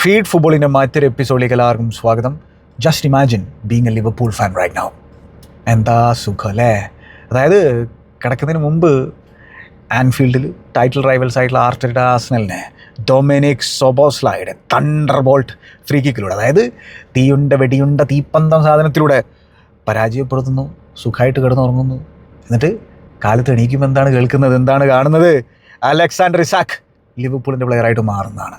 Feed ഫുട്ബോളിന്റെ മറ്റൊരു എപ്പിസോഡിലേക്ക് എല്ലാവർക്കും സ്വാഗതം. Just imagine being a Liverpool fan right now എന്താ സുഖം അല്ലേ അതായത് കിടക്കുന്നതിന് മുമ്പ് ആൻഫീൽഡിൽ ടൈറ്റിൽ റൈവൽസ് ആയിട്ടുള്ള ആർട്ടർ ആസ്നലിനെ ഡൊമിനിക് സൊബോസ്ലായുടെ തണ്ടർ ബോൾട്ട് ഫ്രീ കിക്കിലൂടെ അതായത് തീയുണ്ട വെടിയുണ്ട തീപ്പന്തം സാധനത്തിലൂടെ പരാജയപ്പെടുത്തുന്നു സുഖമായിട്ട് കിടന്നുറങ്ങുന്നു. എന്നിട്ട് കാലത്ത് എണീക്കുമ്പോൾ എന്താണ് കേൾക്കുന്നത് എന്താണ് കാണുന്നത്? അലക്സാണ്ടർ ഇസാഖ് ലിവർപൂളിന്റെ പ്ലെയറായിട്ട് മാറുന്നതാണ്.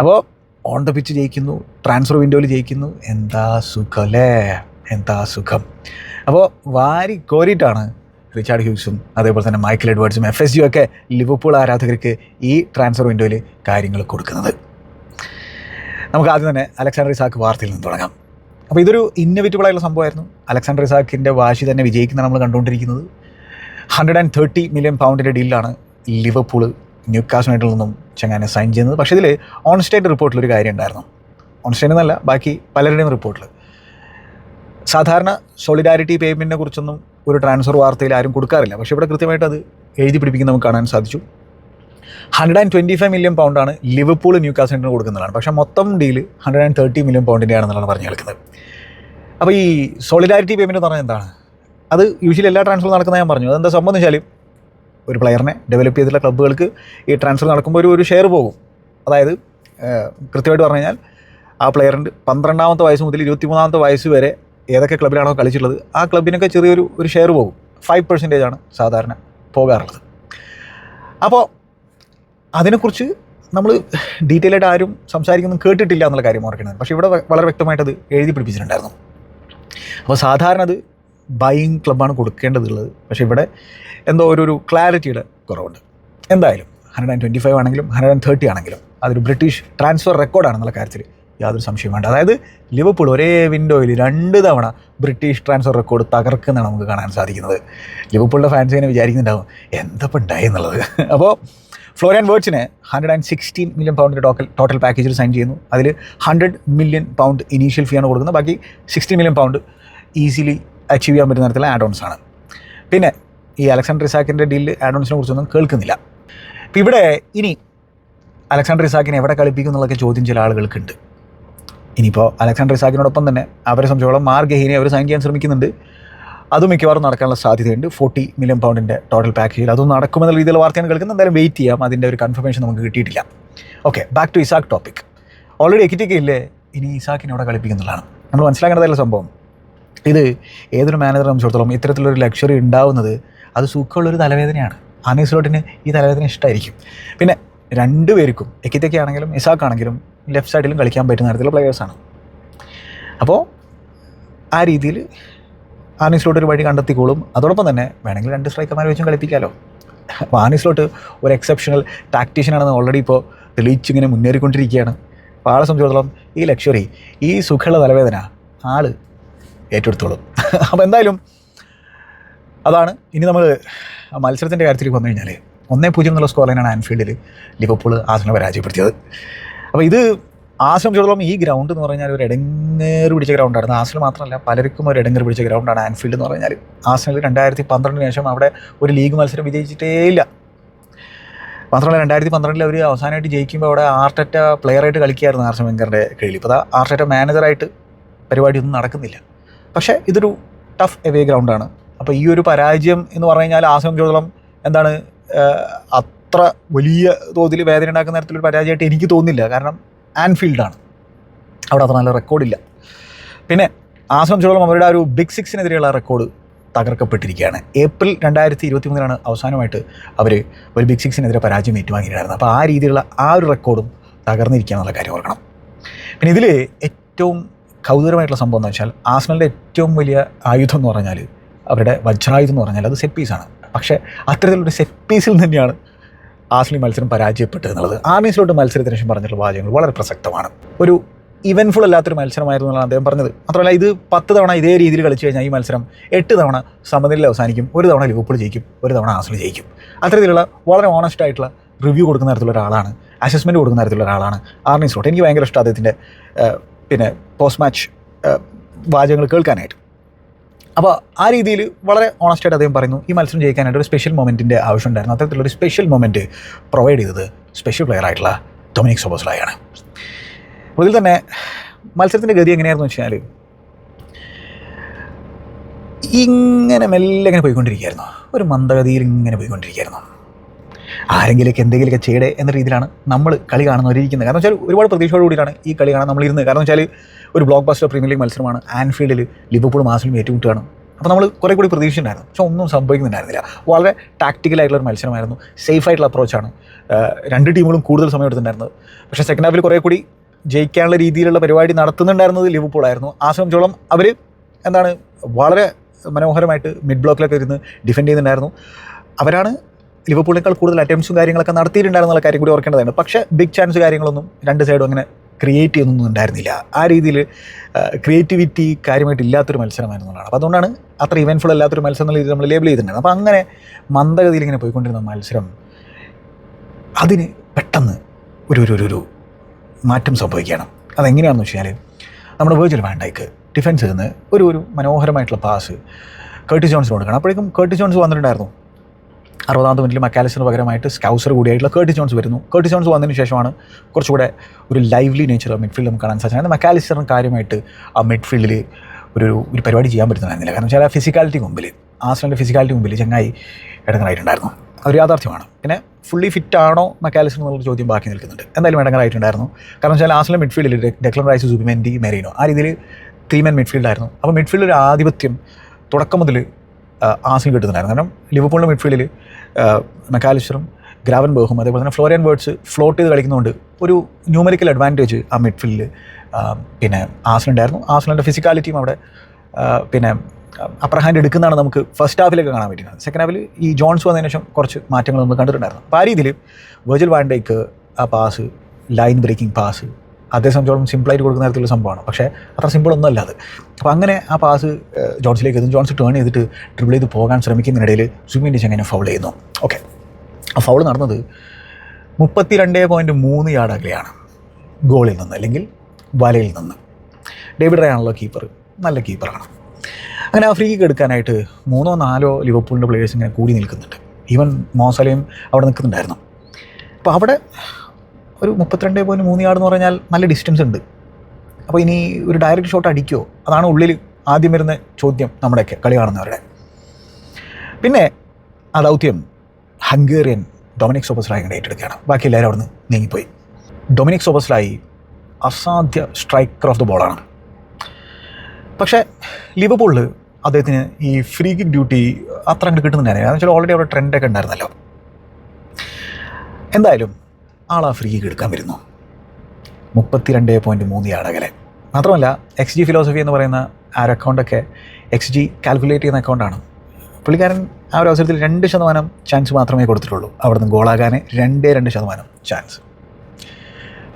അപ്പോൾ ഓൺ ദ പിച്ച് ജയിക്കുന്നു ട്രാൻസ്ഫർ വിൻഡോയിൽ ജയിക്കുന്നു. എന്താ സുഖം അല്ലേ എന്താ സുഖം? അപ്പോൾ വാരി കോരിയിട്ടാണ് റിച്ചാർഡ് ഹ്യൂസും അതേപോലെ തന്നെ മൈക്കിൾ എഡ്വേർഡ്സും എഫ് എസ് യു ഒക്കെ ലിവർപൂൾ ആരാധകർക്ക് ഈ ട്രാൻസ്ഫർ വിൻഡോയിൽ കാര്യങ്ങൾ കൊടുക്കുന്നത്. നമുക്ക് ആദ്യം തന്നെ അലക്സാണ്ടർ ഇസാക്ക് വാർത്തയിൽ നിന്ന് തുടങ്ങാം. അപ്പോൾ ഇതൊരു ഇന്നോവേറ്റബിൾ ആയിട്ടുള്ള സംഭവമായിരുന്നു. അലക്സാണ്ടർ ഇസാക്കിന്റെ വാശി തന്നെ വിജയിക്കുന്ന നമ്മൾ കണ്ടുകൊണ്ടിരിക്കുന്നത്. ഹൺഡ്രഡ് ആൻഡ് തേർട്ടി മില്യൺ പൗണ്ടിന്റെ ഡീലിലാണ് ലിവർപൂൾ ന്യൂ കാസ്റ്റിനായിട്ടിൽ നിന്നും ചങ്ങാനെ സൈൻ ചെയ്യുന്നത്. പക്ഷേ ഇതിൽ ഓൺ സ്റ്റേറ്റ് റിപ്പോർട്ടിൽ ഒരു കാര്യം ഉണ്ടായിരുന്നു. ഓൺ സ്റ്റേറ്റ് എന്നല്ല ബാക്കി പലരുടെയും റിപ്പോർട്ടിൽ. സാധാരണ സോളിഡാരിറ്റി പേയ്മെന്റിനെ കുറിച്ചൊന്നും ഒരു ട്രാൻസ്ഫർ വാർത്തയിൽ ആരും കൊടുക്കാറില്ല. പക്ഷേ ഇവിടെ കൃത്യമായിട്ട് അത് എഴുതി പിടിപ്പിക്കുന്ന നമുക്ക് കാണാൻ സാധിച്ചു. Hundred and twenty five million പൗണ്ടാണ് Liverpool ന്യൂ കാസ്റ്റിന് കൊടുക്കുന്നതാണ്. പക്ഷേ മൊത്തം deal hundred and thirty million പൗണ്ടിന്റെ പറഞ്ഞു കേൾക്കുന്നത് അപ്പോൾ ഈ സോളിഡാരിറ്റി പേയ്മെന്റ് എന്ന് പറഞ്ഞാൽ എന്താണ്? അത് യൂഷ്വലി എല്ലാ ട്രാൻസ്ഫറും നടക്കുന്ന ഞാൻ പറഞ്ഞു. അതെന്താ സംബന്ധിച്ചാലും ഒരു പ്ലെയറിനെ ഡെവലപ്പ് ചെയ്തിട്ടുള്ള ക്ലബ്ബുകൾക്ക് ഈ ട്രാൻസ്ഫർ നടക്കുമ്പോൾ ഒരു ഒരു ഷെയർ പോകും. അതായത് കൃത്യമായിട്ട് പറഞ്ഞു കഴിഞ്ഞാൽ ആ പ്ലെയറിന്റെ പന്ത്രണ്ടാമത്തെ വയസ്സ് മുതൽ ഇരുപത്തിമൂന്നാമത്തെ വയസ്സ് വരെ ഏതൊക്കെ ക്ലബിലാണോ കളിച്ചിട്ടുള്ളത് ആ ക്ലബിനൊക്കെ ചെറിയൊരു ഒരു ഷെയർ പോകും. ഫൈവ് പെർസെന്റേജ് ആണ് സാധാരണ പോകാറുള്ളത്. അപ്പോൾ അതിനെക്കുറിച്ച് നമ്മൾ ഡീറ്റെയിൽ ആയിട്ട് ആരും സംസാരിക്കുന്നു കേട്ടിട്ടില്ല എന്നുള്ള കാര്യം ഓർക്കുന്നത് പക്ഷേ ഇവിടെ വളരെ വ്യക്തമായിട്ട് അത് എഴുതി പിടിപ്പിച്ചിട്ടുണ്ടായിരുന്നു. അപ്പോൾ സാധാരണ അത് ബൈയിങ് ക്ലബ്ബാണ് കൊടുക്കേണ്ടതുള്ളത്. പക്ഷെ ഇവിടെ എന്തോ ഒരു ക്ലാരിറ്റിയുടെ കുറവുണ്ട്. എന്തായാലും ഹൺഡ്രഡ് ആൻഡ് ട്വന്റി ഫൈവ് ആണെങ്കിലും ഹൺഡ്രഡ് ആൻഡ് തേർട്ടി ആണെങ്കിലും അതൊരു ബ്രിട്ടീഷ് ട്രാൻസ്ഫർ റെക്കോർഡാണെന്നുള്ള കാര്യത്തിൽ യാതൊരു സംശയം വേണ്ട. അതായത് ലിവർപൂൾ ഒരേ വിൻഡോയിൽ രണ്ട് തവണ ബ്രിട്ടീഷ് ട്രാൻസ്ഫർ റെക്കോർഡ് തകർക്കുന്നതാണ് നമുക്ക് കാണാൻ സാധിക്കുന്നത്. ലിവർപൂളിന്റെ ഫാൻസ് ഇങ്ങനെ വിചാരിക്കുന്നുണ്ടാവും എന്തപ്പോൾ ഉണ്ടായി എന്നുള്ളത്? അപ്പോൾ ഫ്ലോറിയൻ വേർഡ്സിനെ ഹൺഡ്രഡ് ആൻഡ് സിക്സ്റ്റീൻ മില്യൺ പൗണ്ടിന്റെ ടോട്ടൽ ടോട്ടൽ പാക്കേജിൽ സൈൻ ചെയ്യുന്നു. അതിൽ hundred million pound initial fee ആണ് കൊടുക്കുന്നത്. ബാക്കി sixteen million pound easily achieve ചെയ്യാൻ പറ്റുന്ന തരത്തിലുള്ള ആഡ് ആണ്. പിന്നെ ഈ അലക്സാണ്ടർ ഇസാക്കിന്റെ ഡീലിൽ ആഡ് ഓൺസിനെ കുറിച്ചൊന്നും കേൾക്കുന്നില്ല. അപ്പോൾ ഇവിടെ ഇനി അലക്സാണ്ടർ ഇസാക്കിനെ എവിടെ കളിപ്പിക്കും എന്നുള്ളൊക്കെ ചോദ്യം ചില ആളുകൾക്കുണ്ട്. ഇനിയിപ്പോൾ അലക്സാണ്ടർ ഇസാക്കിനോടൊപ്പം തന്നെ അവരെ സംബന്ധിച്ചോളം മാർഗഹീനെ അവർ സൈൻ ചെയ്യാൻ ശ്രമിക്കുന്നുണ്ട്. അത് മിക്കവാറും നടക്കാനുള്ള സാധ്യതയുണ്ട്. ഫോർട്ടി മില്യൺ പൗണ്ടിന്റെ ടോട്ടൽ പാക്കേജിൽ അതും നടക്കുമെന്ന രീതിയിലുള്ള വാർത്തയാണ് കേൾക്കുന്നത്. എന്തായാലും വെയിറ്റ് ചെയ്യാം. അതിന്റെ ഒരു കൺഫർമേഷൻ നമുക്ക് കിട്ടിയിട്ടില്ല. Okay back to Isak topic already എക്കിറ്റൊക്കെ ഇല്ലേ? ഇനി ഇസാക്കിനെ അവിടെ കളിപ്പിക്കുന്നുള്ളതാണ്. നമ്മൾ മനസ്സിലാക്കേണ്ടതല്ല സംഭവം. ഇത് ഏതൊരു മാനേജറെ സംബന്ധിച്ചിടത്തോളം ഇത്തരത്തിലൊരു ലക്ഷറി ഉണ്ടാവുന്നത് അത് സുഖമുള്ളൊരു തലവേദനയാണ്. ആനീസ്ലോട്ടിന് ഈ തലവേദന ഇഷ്ടമായിരിക്കും പിന്നെ രണ്ടുപേർക്കും എക്കിത്തൊക്കെ ആണെങ്കിലും ഇസാക്ക് ആണെങ്കിലും ലെഫ്റ്റ് സൈഡിലും കളിക്കാൻ പറ്റുന്ന തരത്തിലുള്ള പ്ലെയേഴ്സാണ് അപ്പോൾ ആ രീതിയിൽ ആനീസ്ലോട്ട് ഒരു വഴി കണ്ടെത്തിക്കോളും. അതോടൊപ്പം തന്നെ വേണമെങ്കിൽ രണ്ട് സ്ട്രൈക്കർമാരെ വെച്ചും കളിപ്പിക്കാമല്ലോ അപ്പോൾ ആനീസ്ലോട്ട് ഒരു എക്സെപ്ഷണൽ ടാക്ടീഷ്യനാണെന്ന് ഓൾറെഡി ഇപ്പോൾ തെളിയിച്ചിങ്ങനെ മുന്നേറിക്കൊണ്ടിരിക്കുകയാണ്. അപ്പോൾ ആളെ സംബന്ധിച്ചിടത്തോളം ഈ ലക്ഷറി ഈ സുഖമുള്ള തലവേദന ആൾ ഏറ്റെടുത്തോളും. അപ്പോൾ എന്തായാലും അതാണ്. ഇനി നമ്മൾ മത്സരത്തിന്റെ കാര്യത്തിലേക്ക് വന്നു കഴിഞ്ഞാൽ ഒന്നേ പൂജ്യം എന്നുള്ള സ്കോർ ലൈനാണ് ആൻഫീൽഡിൽ ലിവർപൂൾ ആസനം പരാജയപ്പെടുത്തിയത്. അപ്പോൾ ഇത് ആ സംബന്ധിച്ചിടത്തോളം ഈ ഗ്രൗണ്ട് എന്ന് പറഞ്ഞാൽ ഒരു ഇടങ്ങേറ് പിടിച്ച ഗ്രൗണ്ടാണ് ആസനം മാത്രമല്ല പലർക്കും ഒരു ഇടങ്ങേറ് പിടിച്ച ഗ്രൗണ്ടാണ് ആൻഫീൽഡ് എന്ന് പറഞ്ഞാൽ ആസനൽ രണ്ടായിരത്തി പന്ത്രണ്ടിന് ശേഷം അവിടെ ഒരു ലീഗ് മത്സരം വിജയിച്ചിട്ടേ ഇല്ല. മാത്രമല്ല രണ്ടായിരത്തി പന്ത്രണ്ടിൽ അവർ അവസാനമായിട്ട് ജയിക്കുമ്പോൾ അവിടെ ആർട്ടറ്റ പ്ലെയറായിട്ട് കളിക്കുകയായിരുന്നു ആർഷം വെങ്കറിന്റെ കീഴിൽ. ഇപ്പോൾ അതാ ആർട്ടറ്റ മാനേജറായിട്ട് പരിപാടിയൊന്നും നടക്കുന്നില്ല. പക്ഷേ ഇതൊരു ടഫ് എവേ ഗ്രൗണ്ടാണ് അപ്പോൾ ഈ ഒരു പരാജയം എന്ന് പറഞ്ഞു കഴിഞ്ഞാൽ ആ സംബന്ധിച്ചിടത്തോളം എന്താണ് അത്ര വലിയ തോതിൽ വേദന ഉണ്ടാക്കുന്ന തരത്തിലൊരു പരാജയമായിട്ട് എനിക്ക് തോന്നില്ല കാരണം ആൻഫീൽഡാണ് അവിടെ അത്ര നല്ല റെക്കോർഡില്ല പിന്നെ ആ സംബന്ധിച്ചിടത്തോളം അവരുടെ ഒരു ബിഗ് സിക്സിനെതിരെയുള്ള റെക്കോർഡ് തകർക്കപ്പെട്ടിരിക്കുകയാണ്. ഏപ്രിൽ രണ്ടായിരത്തി ഇരുപത്തി മൂന്നിലാണ് അവസാനമായിട്ട് അവർ ഒരു ബിഗ് സിക്സിനെതിരെ പരാജയം ഏറ്റുവാങ്ങിയിട്ടുണ്ടായിരുന്നത്. അപ്പോൾ ആ രീതിയിലുള്ള ആ ഒരു റെക്കോർഡും തകർന്നിരിക്കുക എന്നുള്ള കാര്യം ഓർക്കണം. പിന്നെ ഇതിൽ ഏറ്റവും കൗതുകരമായിട്ടുള്ള സംഭവം എന്ന് വെച്ചാൽ ആസ്മലിന്റെ ഏറ്റവും വലിയ ആയുധം എന്ന് പറഞ്ഞാൽ അവരുടെ വജ്രായുധം എന്ന് പറഞ്ഞാൽ അത് സെറ്റ് പീസാണ് പക്ഷേ അത്തരത്തിലൊരു സെറ്റ് പീസിൽ തന്നെയാണ് ആസ്ലി മത്സരം പരാജയപ്പെട്ടത് എന്നുള്ളത്. ആമീസിലോട്ട് മത്സരത്തിന് ശേഷം പറഞ്ഞിട്ടുള്ള വാചകങ്ങൾ വളരെ പ്രസക്തമാണ്. ഒരു ഇവൻഫുൾ അല്ലാത്തൊരു മത്സരമായിരുന്നു എന്നാണ് അദ്ദേഹം പറഞ്ഞത്. മാത്രമല്ല ഇത് പത്ത് തവണ ഇതേ രീതിയിൽ കളിച്ചു കഴിഞ്ഞാൽ ഈ മത്സരം എട്ട് തവണ സമനിലയിൽ അവസാനിക്കും ഒരു തവണ ലിവപ്പുൾ ജയിക്കും ഒരു തവണ ആസ്ലി ജയിക്കും. അത്തരത്തിലുള്ള വളരെ ഓണസ്റ്റ് ആയിട്ടുള്ള റിവ്യൂ കൊടുക്കുന്ന തരത്തിലുള്ള ഒരാളാണ് അസസ്മെന്റ് കൊടുക്കുന്ന തരത്തിലുള്ള ഒരാളാണ് ആർണി സ്ലോട്ട് എനിക്ക് ഭയങ്കര ഇഷ്ടം അദ്ദേഹത്തിന്റെ പിന്നെ പോസ്റ്റ് മാച്ച് വാചകങ്ങൾ കേൾക്കാനായിട്ട്. അപ്പോൾ ആ രീതിയിൽ വളരെ ഓണസ്റ്റായിട്ട് അദ്ദേഹം പറയുന്നു ഈ മത്സരം ജയിക്കാനായിട്ട് ഒരു സ്പെഷ്യൽ മൊമെന്റിന്റെ ആവശ്യമുണ്ടായിരുന്നു അത്തരത്തിലൊരു സ്പെഷ്യൽ മൊമെന്റ് പ്രൊവൈഡ് ചെയ്തത് സ്പെഷ്യൽ പ്ലെയർ ആയിട്ടുള്ള ഡൊമിനിക് സോബോസ്ലായാണ് അപ്പോൾ ഇതിൽ തന്നെ മത്സരത്തിന്റെ ഗതി എങ്ങനെയായിരുന്നു വെച്ചാൽ ഇങ്ങനെ മെല്ലെ ഇങ്ങനെ പോയിക്കൊണ്ടിരിക്കുകയായിരുന്നു. ഒരു മന്ദഗതിയിൽ ഇങ്ങനെ പോയിക്കൊണ്ടിരിക്കുകയായിരുന്നു. ആരെങ്കിലേക്ക് എന്തെങ്കിലുമൊക്കെ ചെയ്യടേ എന്ന രീതിയിലാണ് നമ്മൾ കളി കാണുന്നവരിയ്ക്കുന്നത് കാരണം വെച്ചാൽ ഒരുപാട് പ്രതീക്ഷയോട് കൂടിയാണ് ഈ കളി കാണാൻ നമ്മൾ ഇരുന്നത്. കാരണം വെച്ചാൽ ഒരു ബ്ലോക്ക് ബാസ്റ്റർ പ്രീമിയർ ലീഗ് മത്സരമാണ് ആൻഫീൽഡിൽ ലിവർപൂൾ മാസിലും ഏറ്റുമുട്ടുകയാണ്. അപ്പോൾ നമ്മൾ കുറേ കൂടി പ്രതീക്ഷയുണ്ടായിരുന്നു പക്ഷെ ഒന്നും സംഭവിക്കുന്നുണ്ടായിരുന്നില്ല. വളരെ ടാക്റ്റിക്കലായിട്ടുള്ള ഒരു മത്സരമായിരുന്നു. സേഫ് ആയിട്ടുള്ള അപ്രോച്ചാണ് രണ്ട് ടീമുകളും കൂടുതൽ സമയം എടുത്തിട്ടുണ്ടായിരുന്നത്. പക്ഷേ സെക്കൻഡ് ഹാഫിൽ കുറേ കൂടി ജയിക്കാനുള്ള രീതിയിലുള്ള പരിപാടി നടത്തുന്നുണ്ടായിരുന്നത് ലിവർപൂൾ ആയിരുന്നു. ആ സംബന്ധിച്ചോളം അവർ എന്താണ് വളരെ മനോഹരമായിട്ട് മിഡ് ബ്ലോക്കിലൊക്കെ ഇരുന്ന് ഡിഫെൻഡ് ചെയ്യുന്നുണ്ടായിരുന്നു. അവരാണ് ലിവർപൂളിനേക്കാൾ കൂടുതൽ അറ്റംപ്റ്റ്സും കാര്യങ്ങളൊക്കെ നടത്തിയിട്ടുണ്ടായിരുന്നുള്ള കാര്യം കൂടി ഓർക്കേണ്ടതാണ്. പക്ഷേ ബിഗ് ചാൻസ് കാര്യങ്ങളൊന്നും രണ്ട് സൈഡും അങ്ങനെ ക്രിയേറ്റ് ചെയ്യുന്നൊന്നും ഉണ്ടായിരുന്നില്ല. ആ രീതിയിൽ ക്രിയേറ്റിവിറ്റി കാര്യമായിട്ട് ഇല്ലാത്തൊരു മത്സരമായിരുന്നുള്ളതാണ്. അപ്പോൾ അതുകൊണ്ടാണ് അത്ര ഇവൻഫുൾ അല്ലാത്തൊരു മത്സരം എന്നുള്ള രീതിയിൽ നമ്മൾ ലേബിൾ ചെയ്തിട്ടുണ്ടായിരുന്നു അപ്പോൾ അങ്ങനെ മന്ദഗതിയിൽ ഇങ്ങനെ പോയിക്കൊണ്ടിരുന്ന മത്സരം അതിന് പെട്ടെന്ന് ഒരു ഒരു ഒരു മാറ്റം സംഭവിക്കുകയാണ്. അതെങ്ങനെയാണെന്ന് വെച്ചാൽ നമ്മുടെ വേർജിൽ വാൻഡൈക്ക് ഡിഫൻസിൽ നിന്ന് ഒരു ഒരു മനോഹരമായിട്ടുള്ള പാസ് കേർട്ടി ജോൺസ് കൊടുക്കണം അപ്പോഴേക്കും കേർട്ടി ജോൺസ് വന്നിട്ടുണ്ടായിരുന്നു. അറുപതാമത്തെ മിനിറ്റിൽ മക്കാലിസിന് പകരമായിട്ട് സ്കൗസർ കൂടിയായിട്ടുള്ള കേർട്ടി ജോൺസ് വരുന്നു. കേർട്ടി ജോൺസ് വന്നതിന് ശേഷമാണ് കുറച്ചുകൂടെ ഒരു ലൈവ്ലി നേച്ചർ മിഡ്ഫീൽഡ് നമുക്ക് കാണാൻ സാധിച്ചത്. മക്കാലിസ്റ്ററിന് കാര്യമായിട്ട് ആ മിഡ്ഫീൽഡിൽ ഒരു ഒരു പരിപാടി ചെയ്യാൻ പറ്റുന്നതായിരുന്നില്ല കാരണം വെച്ചാൽ ആ ഫിസിക്കാലിറ്റി മുമ്പിൽ ആസ്ലിന്റെ ഫിസിക്കാലിറ്റി മുമ്പിൽ ചങ്ങായി ഇടങ്ങളായിട്ടുണ്ടായിരുന്നു ഒരു യാഥാർത്ഥ്യമാണ്. പിന്നെ ഫുള്ളി ഫിറ്റ് ആണോ മക്കാലിസ്റ്റർ എന്നുള്ള ചോദ്യം ബാക്കി നിൽക്കുന്നുണ്ട്. എന്തായാലും ഇടങ്ങളായിട്ടുണ്ടായിരുന്നു കാരണം വെച്ചാൽ ആസ്ലിന്റെ മിഡ്ഫീൽഡിൽ ഡെക്ലർ റൈസ് സുബിമെൻഡി മെറീനോ ആ രീതിയിൽ ത്രീ മെൻ മിഡ്ഫീൽഡായിരുന്നു അപ്പോൾ മിഡ്ഫീൽഡിൽ ആധിപത്യം തുടക്കം മുതൽ ആസിന് കിട്ടുന്നുണ്ടായിരുന്നു. കാരണം ലിവർപൂളിന്റെ മിഡ്ഫീൽഡിൽ മെക്കാലിസ്റ്ററും ഗ്രാവൻ ബഹും അതേപോലെ തന്നെ ഫ്ലോറിയൻ വേർഡ്സ് ഫ്ലോട്ട് ചെയ്ത് കളിക്കുന്നതുകൊണ്ട് ഒരു ന്യൂമറിക്കൽ അഡ്വാന്റേജ് ആ മിഡ്ഫീൽഡിൽ പിന്നെ ആസ്ലുണ്ടായിരുന്നു ആസിലിന്റെ ഫിസിക്കാലിറ്റിയും അവിടെ പിന്നെ അപ്പർ ഹാൻഡ് എടുക്കുന്നതാണ് നമുക്ക് ഫസ്റ്റ് ഹാഫിലൊക്കെ കാണാൻ പറ്റുന്നത്. സെക്കൻഡ് ഹാഫിൽ ഈ ജോൺസ് വന്നതിന് ശേഷം കുറച്ച് മാറ്റങ്ങൾ നമ്മൾ കണ്ടിട്ടുണ്ടായിരുന്നു. അപ്പോൾ ആ രീതിയിൽ വെർജിൽ വാൻഡേക്ക് ആ പാസ് ലൈൻ ബ്രേക്കിംഗ് പാസ് അതേ സംബന്ധിച്ചോളം സിമ്പിളായിട്ട് കൊടുക്കുന്ന തരത്തിലുള്ള സംഭവമാണ്. പക്ഷേ അത്ര സിമ്പിൾ ഒന്നും അല്ല അത്. അപ്പോൾ അങ്ങനെ ആ പാസ് ജോൺസിലേക്ക് എത്തും. ജോൺസ് ടേൺ ചെയ്തിട്ട് ഡ്രിബിൾ ചെയ്ത് പോകാൻ ശ്രമിക്കുന്നതിനിടയിൽ സുമിന്റെ ചെങ്ങനെ ഫൗൾ ചെയ്യുന്നു. ഓക്കെ ആ ഫൗൾ നടന്നത് മുപ്പത്തി രണ്ട് പോയിന്റ് മൂന്ന് യാർഡ് അകലെയാണ്. ഗോളിൽ നിന്ന് അല്ലെങ്കിൽ വലയിൽ നിന്ന്. ഡേവിഡ് റേ ആണല്ലോ കീപ്പർ നല്ല കീപ്പറാണ് അങ്ങനെ ആ ഫ്രീ കിക്ക് എടുക്കാനായിട്ട് മൂന്നോ നാലോ ലിവർപൂളിന്റെ പ്ലേയേഴ്സ് ഇങ്ങനെ കൂടി നിൽക്കുന്നുണ്ട്. ഈവൻ മോസലയും അവിടെ നിൽക്കുന്നുണ്ടായിരുന്നു. അപ്പോൾ അവിടെ ഒരു മുപ്പത്തിരണ്ട് പോയിന്റ് മൂന്ന് യാർഡ് എന്ന് പറഞ്ഞാൽ നല്ല ഡിസ്റ്റൻസ് ഉണ്ട്. അപ്പോൾ ഇനി ഒരു ഡയറക്റ്റ് ഷോട്ട് അടിക്കുമോ അതാണ് ഉള്ളിൽ ആദ്യം വരുന്ന ചോദ്യം നമ്മുടെയൊക്കെ കളി കാണുന്നവരുടെ. പിന്നെ ആ ദൗത്യം ഹംഗേറിയൻ ഡൊമിനിക് സോബസ്ലായി ഇങ്ങനെ ഏറ്റെടുക്കുകയാണ്. ബാക്കി എല്ലാവരും അവിടെ നിന്ന് നീങ്ങിപ്പോയി. ഡൊമിനിക് സോബസ്ലായി അസാധ്യ സ്ട്രൈക്കർ ഓഫ് ദ ബോളാണ് പക്ഷേ ലിവർപൂളിൽ അദ്ദേഹത്തിന് ഈ ഫ്രീ കിക്ക് ഡ്യൂട്ടി അത്ര അങ്ങോട്ട് കിട്ടുന്നുണ്ടായിരുന്നു കാരണം വെച്ചാൽ ഓൾറെഡി അവിടെ ട്രെൻഡൊക്കെ ഉണ്ടായിരുന്നല്ലോ. എന്തായാലും ആൾ ആ ഫ്രീ എടുക്കാൻ വരുന്നു. മുപ്പത്തിരണ്ട് പോയിന്റ് മൂന്ന് അടകലെ മാത്രമല്ല എക്സ് ജി ഫിലോസഫി എന്ന് പറയുന്ന ആ ഒരു അക്കൗണ്ടൊക്കെ എക്സ് ജി കാൽക്കുലേറ്റ് ചെയ്യുന്ന അക്കൗണ്ടാണ് പുള്ളിക്കാരൻ ആ ഒരു അവസരത്തിൽ രണ്ട് ശതമാനം ചാൻസ് മാത്രമേ കൊടുത്തിട്ടുള്ളൂ. അവിടെ നിന്ന് ഗോളാകാൻ രണ്ടേ രണ്ട് ശതമാനം ചാൻസ്